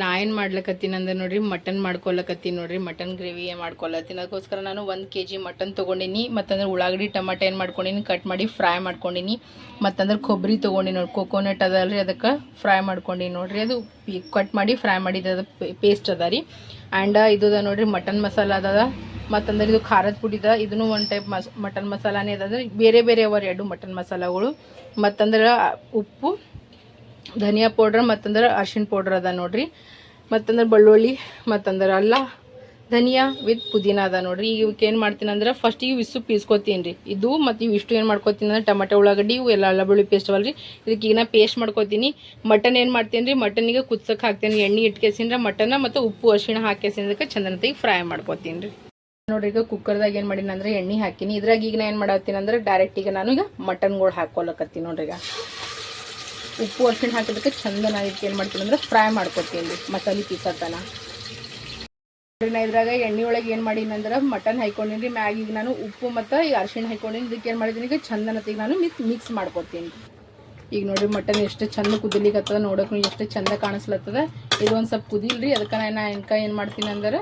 ನಾ ಏನು ಮಾಡ್ಲಕತ್ತೀನಿ ಅಂದ್ರೆ ನೋಡ್ರಿ ಮಟನ್ ಮಾಡ್ಕೊಳ್ಳಕತ್ತೀನಿ ನೋಡ್ರಿ ಮಟನ್ ಗ್ರೇವಿ ಮಾಡ್ಕೊಳ್ಳತ್ತೀನಿ ಅದಕ್ಕೋಸ್ಕರ ನಾನು ಒಂದು ಕೆ ಜಿ ಮಟನ್ ತೊಗೊಂಡಿನಿ, ಮತ್ತಂದ್ರೆ ಉಳ್ಳಾಗಡ್ಡಿ, ಟಮಾಟೆ ಏನು ಮಾಡ್ಕೊಂಡಿನಿ ಕಟ್ ಮಾಡಿ ಫ್ರೈ ಮಾಡ್ಕೊಂಡಿನಿ. ಮತ್ತಂದ್ರೆ ಕೊಬ್ಬರಿ ತೊಗೊಂಡಿನಿ ನೋಡಿ ಕೊಕೋನಟ್ ಅದಲ್ರಿ, ಅದಕ್ಕೆ ಫ್ರೈ ಮಾಡ್ಕೊಂಡಿನಿ ನೋಡ್ರಿ. ಅದು ಕಟ್ ಮಾಡಿ ಫ್ರೈ ಮಾಡಿದ ಪೇಸ್ಟ್ ಅದ ರೀ. ಆ್ಯಂಡ್ ಇದು ಅದ ನೋಡ್ರಿ ಮಟನ್ ಮಸಾಲ ಅದ ಮತ್ತಂದ್ರೆ ಇದು ಖಾರದ ಪುಡಿ ಅದ. ಇದನ್ನು ಒಂದು ಟೈಪ್ ಮಸ್ ಮಟನ್ ಮಸಾಲಾನೇ ಅದ ಬೇರೆ ಬೇರೆ ಅವ ಎರಡು ಮಟನ್ ಮಸಾಲಗಳು. ಮತ್ತಂದ್ರೆ ಉಪ್ಪು ಧನಿಯಾ ಪೌಡ್ರ್, ಮತ್ತಂದ್ರೆ ಅರ್ಶಿಣ ಪೌಡ್ರ್ ಅದ ನೋಡ್ರಿ. ಮತ್ತಂದ್ರೆ ಬೆಳ್ಳುಳ್ಳಿ, ಮತ್ತಂದ್ರೆ ಅಲ್ಲ, ಧನಿಯಾ ವಿತ್ ಪುದೀನ ಅದ ನೋಡ್ರಿ. ಈಗ ಇವಕ್ಕೆ ಏನು ಮಾಡ್ತೀನಿ ಅಂದ್ರೆ ಫಸ್ಟ್ ಇವು ಪೀಸ್ಕೊತೀನಿ ರೀ. ಇದು ಮತ್ತು ಇವು ಇಷ್ಟು ಏನು ಮಾಡ್ಕೊತೀನಿ ಅಂದ್ರೆ ಟಮಾಟೆ, ಉಳ್ಳಾಗಡ್ಡಿ, ಇವು ಎಲ್ಲ ಬೆಳ್ಳುಳ್ಳಿ ಪೇಸ್ಟ್ ಅವಲ್ರಿ ಇದಕ್ಕೆ ಈಗ ಪೇಸ್ಟ್ ಮಾಡ್ಕೊತೀನಿ. ಮಟನ್ ಏನು ಮಾಡ್ತೀನಿ ರೀ ಮಟನಿಗೆ ಕುದ್ಸಕ್ಕೆ ಹಾಕ್ತೀನಿ. ಎಣ್ಣೆ ಇಟ್ಕೇಸಿಂದ್ರೆ ಮಟನ್ ಮತ್ತು ಉಪ್ಪು, ಅರಿಶಿಣ ಹಾಕೇಸಿದಕ್ಕೆ ಚಂದನತೆಗೆ ಫ್ರೈ ಮಾಡ್ಕೊತೀನಿ ರೀ. ನೋಡ್ರಿ ಈಗ ಕುಕ್ಕರ್ದಾಗ ಏನು ಮಾಡೀನಿ ಅಂದ್ರೆ ಎಣ್ಣೆ ಹಾಕಿನಿ. ಇದ್ರಾಗ ಈಗ ನಾ ಏನು ಮಾಡತ್ತೀನಿ ಅಂದ್ರೆ ಡೈರೆಕ್ಟ್ ಈಗ ನಾನು ಈಗ ಮಟನ್ಗಳು ಹಾಕೊಳಕತ್ತೀನಿ ನೋಡ್ರಿ ಈಗ. ಉಪ್ಪು ಅರ್ಶಿಣ ಹಾಕಿದಕ್ಕೆ ಚಂದ ನಾ ಇದಕ್ಕೆ ಏನು ಮಾಡ್ತೀನಿ ಅಂದ್ರೆ ಫ್ರೈ ಮಾಡ್ಕೊತೀನಿ ಮಸಾಲೆ ಪೀಸ್ ಅಂತಾನ ಇದ್ರಾಗ ಎಣ್ಣೆ ಒಳಗೆ ಏನು ಮಾಡೀನಿ ಅಂದ್ರೆ ಮಟನ್ ಹಾಕೊಂಡಿನಿ ಮ್ಯಾಗ ನಾನು ಉಪ್ಪು ಮತ್ತು ಈಗ ಅರ್ಶಿಣ ಹಾಕೊಂಡಿನಿ ಇದಕ್ಕೆ ಏನು ಮಾಡಿದ್ದೀನಿ ಈಗ ಚಂದನತೆಗೆ ನಾನು ಮಿಕ್ಸ್ ಮಿಕ್ಸ್ ಮಾಡ್ಕೊತೀನಿ ಈಗ ನೋಡಿರಿ ಮಟನ್ ಎಷ್ಟು ಚಂದ ಹತ್ತದ ನೋಡೋಕೆ ಎಷ್ಟು ಚಂದ ಕಾಣಿಸ್ಲತ್ತದ. ಇದು ಒಂದು ಸ್ವಲ್ಪ ಕುದಿಲ್ರಿ, ಅದಕ್ಕೆ ನಾನು ಇನ್ಕ ಏನು ಮಾಡ್ತೀನಿ ಅಂದ್ರೆ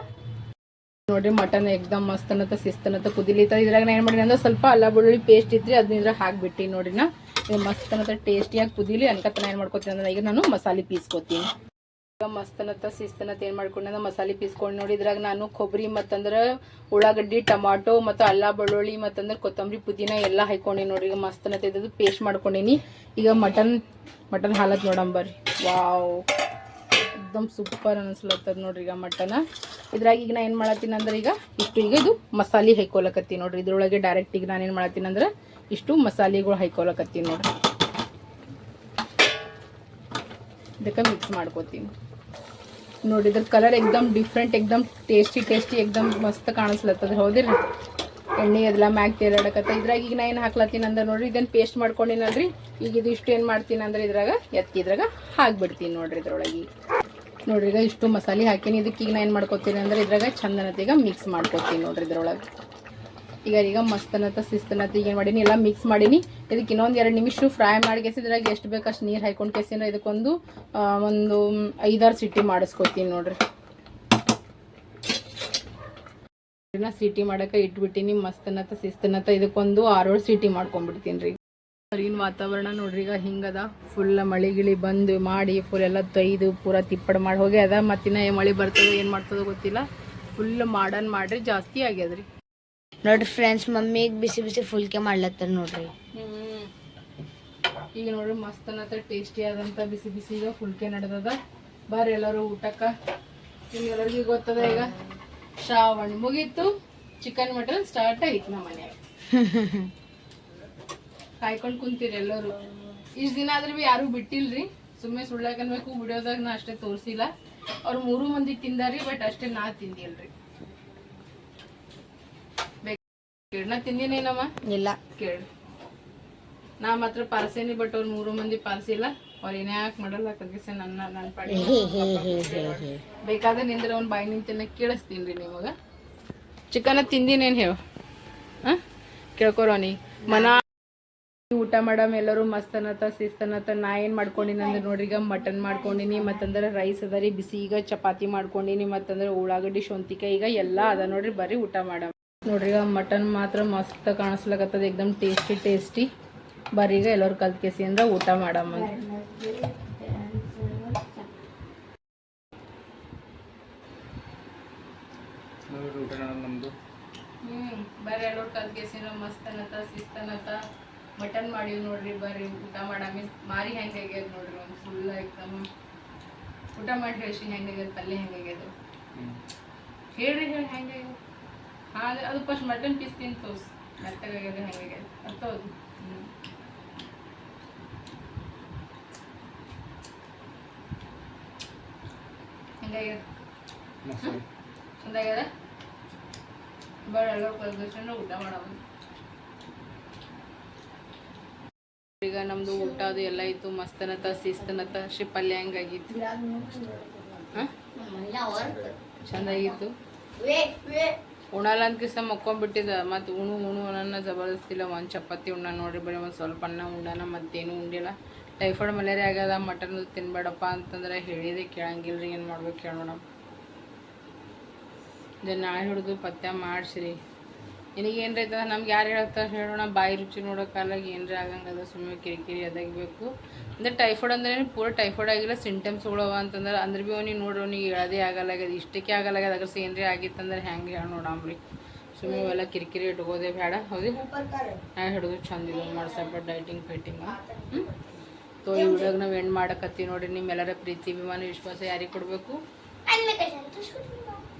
ನೋಡ್ರಿ ಮಟನ್ ಎಕ್ದಮ್ ಮಸ್ತ್ ಅನ್ನತ್ತ ಶಿಸ್ತ್ ಅನ್ನತ್ತ ಕುದಿಲಿತ್ತ. ಇದ್ರಾಗ ನಾ ಏನು ಮಾಡೀನಿ ಅಂದ್ರೆ ಸ್ವಲ್ಪ ಅಲ್ಲ ಬೆಳ್ಳುಳ್ಳಿ ಪೇಸ್ಟ್ ಇದ್ರಿ ಅದನ್ನ ಇದ್ರಾಗ ಹಾಕ್ಬಿಟ್ಟು ನಾ. ಇದು ಮಸ್ತ್ ಅನ್ನತ್ತ ಟೇಸ್ಟಿಯಾಗಿ ಕುದಿಲಿ ಅನ್ಕತ್ತ ನಾ ಏನು ಮಾಡ್ಕೊತೀನಿ ಅಂದ್ರೆ ಈಗ ನಾನು ಮಸಾಲೆ ಪೀಸ್ಕೊತೀನಿ. ಈಗ ಮಸ್ತ್ ಅನ್ನತ್ತ ಶಿಸ್ತ್ ಅನ್ನತ್ತ ಏನು ಮಾಡ್ಕೊಂಡೆ ಮಸಾಲೆ ಪೀಸ್ಕೊಂಡು ನೋಡಿ, ಇದ್ರಾಗ ನಾನು ಕೊಬ್ಬರಿ ಮತ್ತಂದ್ರೆ ಉಳ್ಳಾಗಡ್ಡಿ, ಟಮಾಟೊ ಮತ್ತು ಅಲ್ಲ ಬೆಳ್ಳುಳ್ಳಿ ಮತ್ತಂದ್ರೆ ಕೊತ್ತಂಬರಿ ಪುದೀನ ಎಲ್ಲ ಹಾಕೊಂಡಿ ನೋಡ್ರಿ ಈಗ ಮಸ್ತ್ ಅನ್ನತ್ತ ಇದ್ದದ್ದು ಪೇಸ್ಟ್ ಮಾಡ್ಕೊಂಡಿನಿ. ಈಗ ಮಟನ್ ಮಟನ್ ಹಾಲತ್ ನೋಡಂಬರ್ರಿ ವಾವ್ ಎಕ್ದಮ್ ಸೂಪರ್ ಅನಿಸ್ಲತ್ತದ ನೋಡ್ರಿ ಈಗ ಮಟನ. ಇದ್ರಾಗ ಈಗ ನಾ ಏನು ಮಾಡತ್ತೀನಿ ಅಂದ್ರೆ ಈಗ ಇಷ್ಟು ಈಗ ಇದು ಮಸಾಲೆ ಹೈಕೊಲಕತ್ತೀನಿ ನೋಡ್ರಿ. ಇದ್ರೊಳಗೆ ಡೈರೆಕ್ಟ್ ಈಗ ನಾನು ಏನು ಮಾಡತ್ತೀನಿ ಅಂದ್ರೆ ಇಷ್ಟು ಮಸಾಲೆಗಳು ಹಾಕೊಳಕತ್ತೀನಿ ನೋಡ್ರಿ. ಇದಕ್ಕೆ ಮಿಕ್ಸ್ ಮಾಡ್ಕೋತೀನಿ. ನೋಡಿ ಇದ್ರ ಕಲರ್ ಎಕ್ದಮ್ ಡಿಫ್ರೆಂಟ್ ಎಕ್ದಮ್ ಟೇಸ್ಟಿ ಟೇಸ್ಟಿ ಎಕ್ದಮ್ ಮಸ್ತ್ ಕಾಣಿಸ್ಲತ್ತದ. ಹೌದಿಲ್ಲ ಎಣ್ಣೆ ಎಲ್ಲ ಮ್ಯಾಗ ತೇಲಾಡಕತ್ತ ಇದ್ರಾಗ ಈಗ ನಾ ಏನು ಹಾಕ್ಲತ್ತೀನಿ ಅಂದ್ರೆ ನೋಡ್ರಿ ಇದನ್ನು ಪೇಸ್ಟ್ ಮಾಡ್ಕೊಂಡಿನಲ್ರಿ. ಈಗ ಇದು ಇಷ್ಟು ಏನು ಮಾಡ್ತೀನಿ ಅಂದ್ರೆ ಇದ್ರಾಗ ಎತ್ತಿದ್ರಾಗ ಹಾಕ್ಬಿಡ್ತೀನಿ ನೋಡ್ರಿ ಇದ್ರೊಳಗೆ ನೋಡ್ರಿ, ಈಗ ಇಷ್ಟು ಮಸಾಲೆ ಹಾಕೀನಿ. ಇದಕ್ಕೆ ಈಗ ನಾ ಏನು ಮಾಡ್ಕೊತೀನಿ ಅಂದ್ರೆ ಇದ್ರಾಗ ಚಂದನತೆಗ ಮಿಕ್ಸ್ ಮಾಡ್ಕೊತೀನಿ ನೋಡ್ರಿ ಇದ್ರೊಳಗೆ. ಈಗ ಈಗ ಮಸ್ತನತ್ತ ಸಿಸ್ತನತ್ತ ಈಗ ಏನು ಮಾಡೀನಿ? ಎಲ್ಲ ಮಿಕ್ಸ್ ಮಾಡೀನಿ. ಇದಕ್ಕೆ ಇನ್ನೊಂದು ಎರಡು ನಿಮಿಷ ಫ್ರೈ ಮಾಡಿ ಕೆಸಿದ್ರಾಗ ಎಷ್ಟು ಬೇಕು ಅಷ್ಟು ನೀರು ಹಾಕೊಂಡು ಕೆಸಿನ ಇದಕ್ಕೊಂದು ಒಂದು ಐದಾರು ಸಿಟಿ ಮಾಡಿಸ್ಕೊತೀನಿ ನೋಡ್ರಿ. ಸಿಟಿ ಮಾಡಕ್ಕೆ ಇಟ್ಬಿಟ್ಟಿನಿ ಮಸ್ತನತ್ತ ಸಿಸ್ತನತ್ತ ಇದಕ್ಕೊಂದು ಆರೇಳು ಸಿಟಿ ಮಾಡ್ಕೊಂಡ್ಬಿಡ್ತೀನಿ ರೀ. ಹೊರಗಿನ ವಾತಾವರಣ ನೋಡ್ರಿ ಈಗ ಹಿಂಗದ. ಫುಲ್ ಮಳೆ ಗಿಳಿ ಬಂದು ಮಾಡಿ ಫುಲ್ ಎಲ್ಲ ತೊಯ್ದು ಪೂರ ತಿಪ್ಪಡ ಮಾಡಿ ಹೋಗಿ ಅದ. ಮತ್ತಿನ್ನ ಮಳೆ ಬರ್ತದೋ ಏನು ಮಾಡ್ತದೋ ಗೊತ್ತಿಲ್ಲ. ಫುಲ್ ಮಾಡನ್ ಮಾಡ್ರಿ ಜಾಸ್ತಿ ಆಗ್ಯದ್ರಿ. ನೋಡ್ರಿ ಫ್ರೆಂಡ್ಸ್ ಮಮ್ಮಿಗೆ ಬಿಸಿ ಬಿಸಿ ಫುಲ್ಕೆ ಮಾಡ್ಲತ್ತಾರ ನೋಡ್ರಿ. ಈಗ ನೋಡ್ರಿ ಮಸ್ತ್ ಅನ್ನತ್ತ ಟೇಸ್ಟಿ ಆದಂತ ಬಿಸಿ ಬಿಸಿ ಈಗ ಫುಲ್ಕೆ ನಡೆದದ. ಬರ್ರಿ ಎಲ್ಲರೂ ಊಟಕ್ಕ. ನಿಮ್ಗೆಲ್ಲರಿಗೂ ಗೊತ್ತದ ಈಗ. ಶ್ರಾವಣ ಮುಗೀತು. ಚಿಕನ್ ಮಟನ್ ಸ್ಟಾರ್ಟ್ ಆಯ್ತು ನಮ್ಮ ಮನ್ಯಾಗ ಕಾಯ್ಕೊಂಡು ಕುಂತೀರಿ ಎಲ್ಲರೂ. ಇಷ್ಟ ದಿನ ಆದ್ರೆ ಬಿ ಯಾರು ಬಿಟ್ಟಿಲ್ರಿ. ಸುಮ್ಮನೆ ಸುಳ್ಳಾಕನ್ಬೇಕು ವಿಡಿಯೋದಾಗ ನಾ ಅಷ್ಟೇ ತೋರಿಸಿಲ್ಲ. ಅವ್ರು ಮೂರು ಮಂದಿ ತಿಂದಾರಿ ಬಟ್ ಅಷ್ಟೇ ನಾ ತಿಂದಿಲ್ರಿ. ಬೇಕು. ನಾ ತಿಂದಿನೇನಮ್ಮ ಇಲ್ಲ. ಕೇಳಿ. ನಾ ಮಾತ್ರ ಪಾರ್ಸೇನಿ ಬಟ್ ಅವ್ರು ಮೂರು ಮಂದಿ ಪಾರ್ಸಿಲ್ಲ ಅವ್ರು ಏನೇ ಯಾಕೆ ಮಾಡಲ್ಲ ಕಗ್ಗಿಸೆ ನನ್ನ ನನ್ನ ಪಾಡಿ ಬೇಕಾದ್ರೆ ನಿಂದ್ರೆ ಅವ್ನ ಬಾಯಿ ನಿಂತಿನ ಕೇಳಿಸ್ತೀನಿ ರೀ ನಿಮಗ. ಚಿಕನ ತಿಂದಿನೇನು ಹೇಳು? ಹಾಂ? ಕೇಳ್ಕೊರೋನಿ ಮನ ಮಾಡಮ್ ಎಲ್ಲರೂ ಮಸ್ತ್ ಅನ್ನತ್ತ ಶಿಸ್ತ್ ಅನ್ನತ್ತ ನಾ ಏನು ಮಾಡ್ಕೊಂಡಿನಿ ಅಂದ್ರೆ ನೋಡ್ರಿ ಈಗ ಮಟನ್ ಮಾಡ್ಕೊಂಡಿನಿ ಮತ್ತಂದ್ರೆ ರೈಸ್ ಅದ ರೀ ಬಿಸಿ ಈಗ ಚಪಾತಿ ಮಾಡ್ಕೊಂಡಿನಿ ಮತ್ತಂದ್ರೆ ಉಳ್ಳಾಗಡ್ಡಿ ಶೊಂತಿಕಾಯಿ ಈಗ ಎಲ್ಲ ಅದ ನೋಡ್ರಿ ಬರೀ ಊಟ ಮಾಡಮ್. ನೋಡ್ರಿ ಈಗ ಮಟನ್ ಮಾತ್ರ ಮಸ್ತ್ ಕಾಣಿಸ್ಲಕತ್ತದ ಎಕ್ದಮ್ ಟೇಸ್ಟಿ ಟೇಸ್ಟಿ ಬರೀ ಈಗ ಎಲ್ಲರೂ ಕಲ್ತ್ಕೇಸಿ ಅಂದ್ರೆ ಊಟ ಮಾಡಮ್ಮ ಬರೀ ಎಲ್ಲರೂ ಕಲ್ತ್ಕೇಸಿ ಮಸ್ತ್ ಅನ್ನತ್ತ ಶಿಸ್ತ್ ಅನ್ನತ್ತ ಮಟನ್ ಮಾಡೀವಿ ನೋಡ್ರಿ ಬರ್ರಿ ಊಟ ಮಾಡಾಮಿ ಮಾರಿ ಹೆಂಗೆ ಆಗ್ಯದ ನೋಡ್ರಿ ಒಂದು ಫುಲ್ ಐಟಮ್. ಊಟ ಮಾಡಿ ಹೇಳ್ಸಿ ಹೆಂಗೆ ಆಗ್ಯದ ಪಲ್ಯ ಹೆಂಗೆ ಆಗ್ಯದ. ಹೇಳ್ರಿ ಹೇಳಿ ಹೆಂಗೆ ಆಗ್ಯದ. ಹಾಂ ಅದು ಫಸ್ಟ್ ಮಟನ್ ಪೀಸ್ ತಿಂದು ತೋರ್ಸ್. ಮೆತ್ತಗಾಗ್ಯದ ಹೆಂಗೆ ಆಗ್ಯದ. ಅರ್ಥೌದು ಹ್ಞೂ ಹೆಂಗಾಗ್ಯದ ಚಂದಾಗ್ಯದ ಬರ ಎಲ್ಲರೂ ಕಲ್ತ್ಕೊಂಡು ಊಟ ಮಾಡಮ್ಮ ಈಗ ನಮ್ದು ಊಟ ಅದು ಎಲ್ಲ ಇತ್ತು ಮಸ್ತನತ ಶಿಸ್ತನತ ಶಿ ಪಲ್ಯ ಹೆಂಗಾಗಿತ್ತು ಚಂದಾಗಿತ್ತು ಉಣಲ್ಲ ಅಂತ ಕಿಸ ಮಕ್ಕೊಂಡ್ಬಿಟ್ಟಿದ ಮತ್ತು ಉಣು ಉಣು ಅನ್ನ ಜಬರ್ದಸ್ತಿಲ್ಲ. ಒಂದು ಚಪಾತಿ ಉಣ್ಣ ನೋಡ್ರಿ ಬರೀ ಒಂದು ಸ್ವಲ್ಪ ಅನ್ನ ಉಂಡಾನ ಮತ್ತೇನು ಉಂಡಿಲ್ಲ. ಟೈಫಾಯ್ಡ್ ಮಲೇರಿಯಾ ಆಗ್ಯದ, ಮಟನ್ ತಿನ್ಬೇಡಪ್ಪ ಅಂತಂದ್ರೆ ಹೇಳಿದೆ ಕೇಳಂಗಿಲ್ಲ ಏನು ಮಾಡ್ಬೇಕು ಇದನ್ನ ನಾಳೆ ಹಿಡಿದು ಪಥ್ಯ ಮಾಡಿಸ್ರಿ. ನಿನಗೆ ಏನ್ರ ಐತದ ನಮ್ಗೆ ಯಾರು ಹೇಳ್ತಾರೆ ಹೇಳೋಣ. ಬಾಯಿ ರುಚಿ ನೋಡೋಕ್ಕಾಲಾಗ ಏನರ ಆಗಂಗದ ಸುಮ್ಮನೆ ಕಿರಿಕಿರಿ ಅದಾಗಬೇಕು. ಅಂದ್ರೆ ಟೈಫಾಯ್ಡ್ ಅಂದ್ರೆ ಪೂರ ಟೈಫಾಯ್ಡ್ ಆಗಿಲ್ಲ. ಸಿಂಟಮ್ಸ್ಗಳವ ಅಂತಂದ್ರೆ ಅಂದ್ರೆ ಭೀ ಅವ್ನಿಗೆ ನೋಡ್ರಿ ಅವ್ನಿಗೆ ಹೇಳೋದೇ ಆಗಲ್ಲಾಗ್ಯದ ಇಷ್ಟಕ್ಕೆ ಆಗಲ್ಲಾಗ್ಯದ ಅದ್ರ ಏನ್ರಿ ಆಗಿತ್ತಂದ್ರೆ ಹೆಂಗೆ ಹೇಳಿ ನೋಡಂಬ್ರಿ ಸುಮ್ಮನೆ ಇವೆಲ್ಲ ಕಿರಿಕಿರಿ ಇಟ್ಕೋದೆ ಬೇಡ ಹೌದು? ಹಾಂ ಹಿಡಿದು ಚಂದ ಇದು ಮಾಡ್ಸಪ್ಪ ಡೈಟಿಂಗ್ ಫೈಟಿಂಗ್ ಹ್ಞೂ ತೋ ಈ ವಿಡಿಯೋಗೆ ನಾವು ಎಂಡ್ ಮಾಡಕತ್ತೀವಿ ನೋಡ್ರಿ. ನಿಮ್ಮೆಲ್ಲರ ಪ್ರೀತಿ ಅಭಿಮಾನ ವಿಶ್ವಾಸ ಯಾರಿಗೆ ಕೊಡಬೇಕು?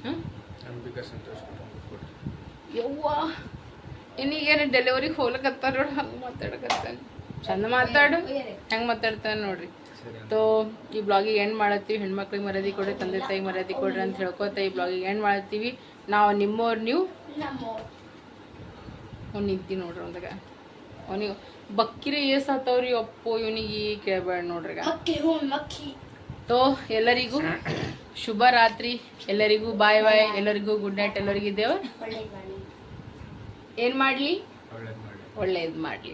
ಹ್ಞೂ ಅಂಬಿಕಾ ಸಂತೋಷ್ ಕುಟುಂಬ ಕೊಡ್ರಿ ಯವ್ವ ಇನ್ನೀಗೇನು ಡೆಲಿವರಿಗೆ ಹೋಗ್ಲಕತ್ತಾರ ನೋಡಿ ಹಂಗೆ ಮಾತಾಡಕತ್ತಾನೆ ಚಂದ ಮಾತಾಡು ಹೆಂಗೆ ಮಾತಾಡ್ತಾನೆ ನೋಡ್ರಿ. ತೋ ಈ ಬ್ಲಾಗಿಗೆ ಎಂಡ್ ಮಾಡತ್ತೀವಿ. ಹೆಣ್ಮಕ್ಳಿಗೆ ಮರ್ಯಾದೆ ಕೊಡ್ರಿ ತಂದೆ ತಾಯಿ ಮರ್ಯಾದೆ ಕೊಡ್ರಿ ಅಂತ ಹೇಳ್ಕೊತ ಈ ಬ್ಲಾಗಿಗೆ ಎಂಡ್ ಮಾಡತ್ತೀವಿ ನಾವು ನಿಮ್ಮವ್ರು ನೀವು? ಅವ್ನು ನಿಂತಿ ನೋಡ್ರಿ ಒಂದಾಗ. ಅವನಿಗೆ ಬಕ್ಕಿರಿ ಏಸ್ ಆತವ್ರಿ ಒಪ್ಪು ಇವನಿಗೆ ಕೇಳಬೇಡ ನೋಡ್ರಿ ತೋ ಎಲ್ಲರಿಗೂ ಶುಭ ರಾತ್ರಿ. ಎಲ್ಲರಿಗೂ ಬಾಯ್ ಬಾಯ್. ಎಲ್ಲರಿಗೂ ಗುಡ್ ನೈಟ್ ಎಲ್ಲರಿಗೂ ದೇವ. ಏನು ಮಾಡಲಿ? ಒಳ್ಳೇದು ಮಾಡಿ ಒಳ್ಳೇದು ಮಾಡಲಿ.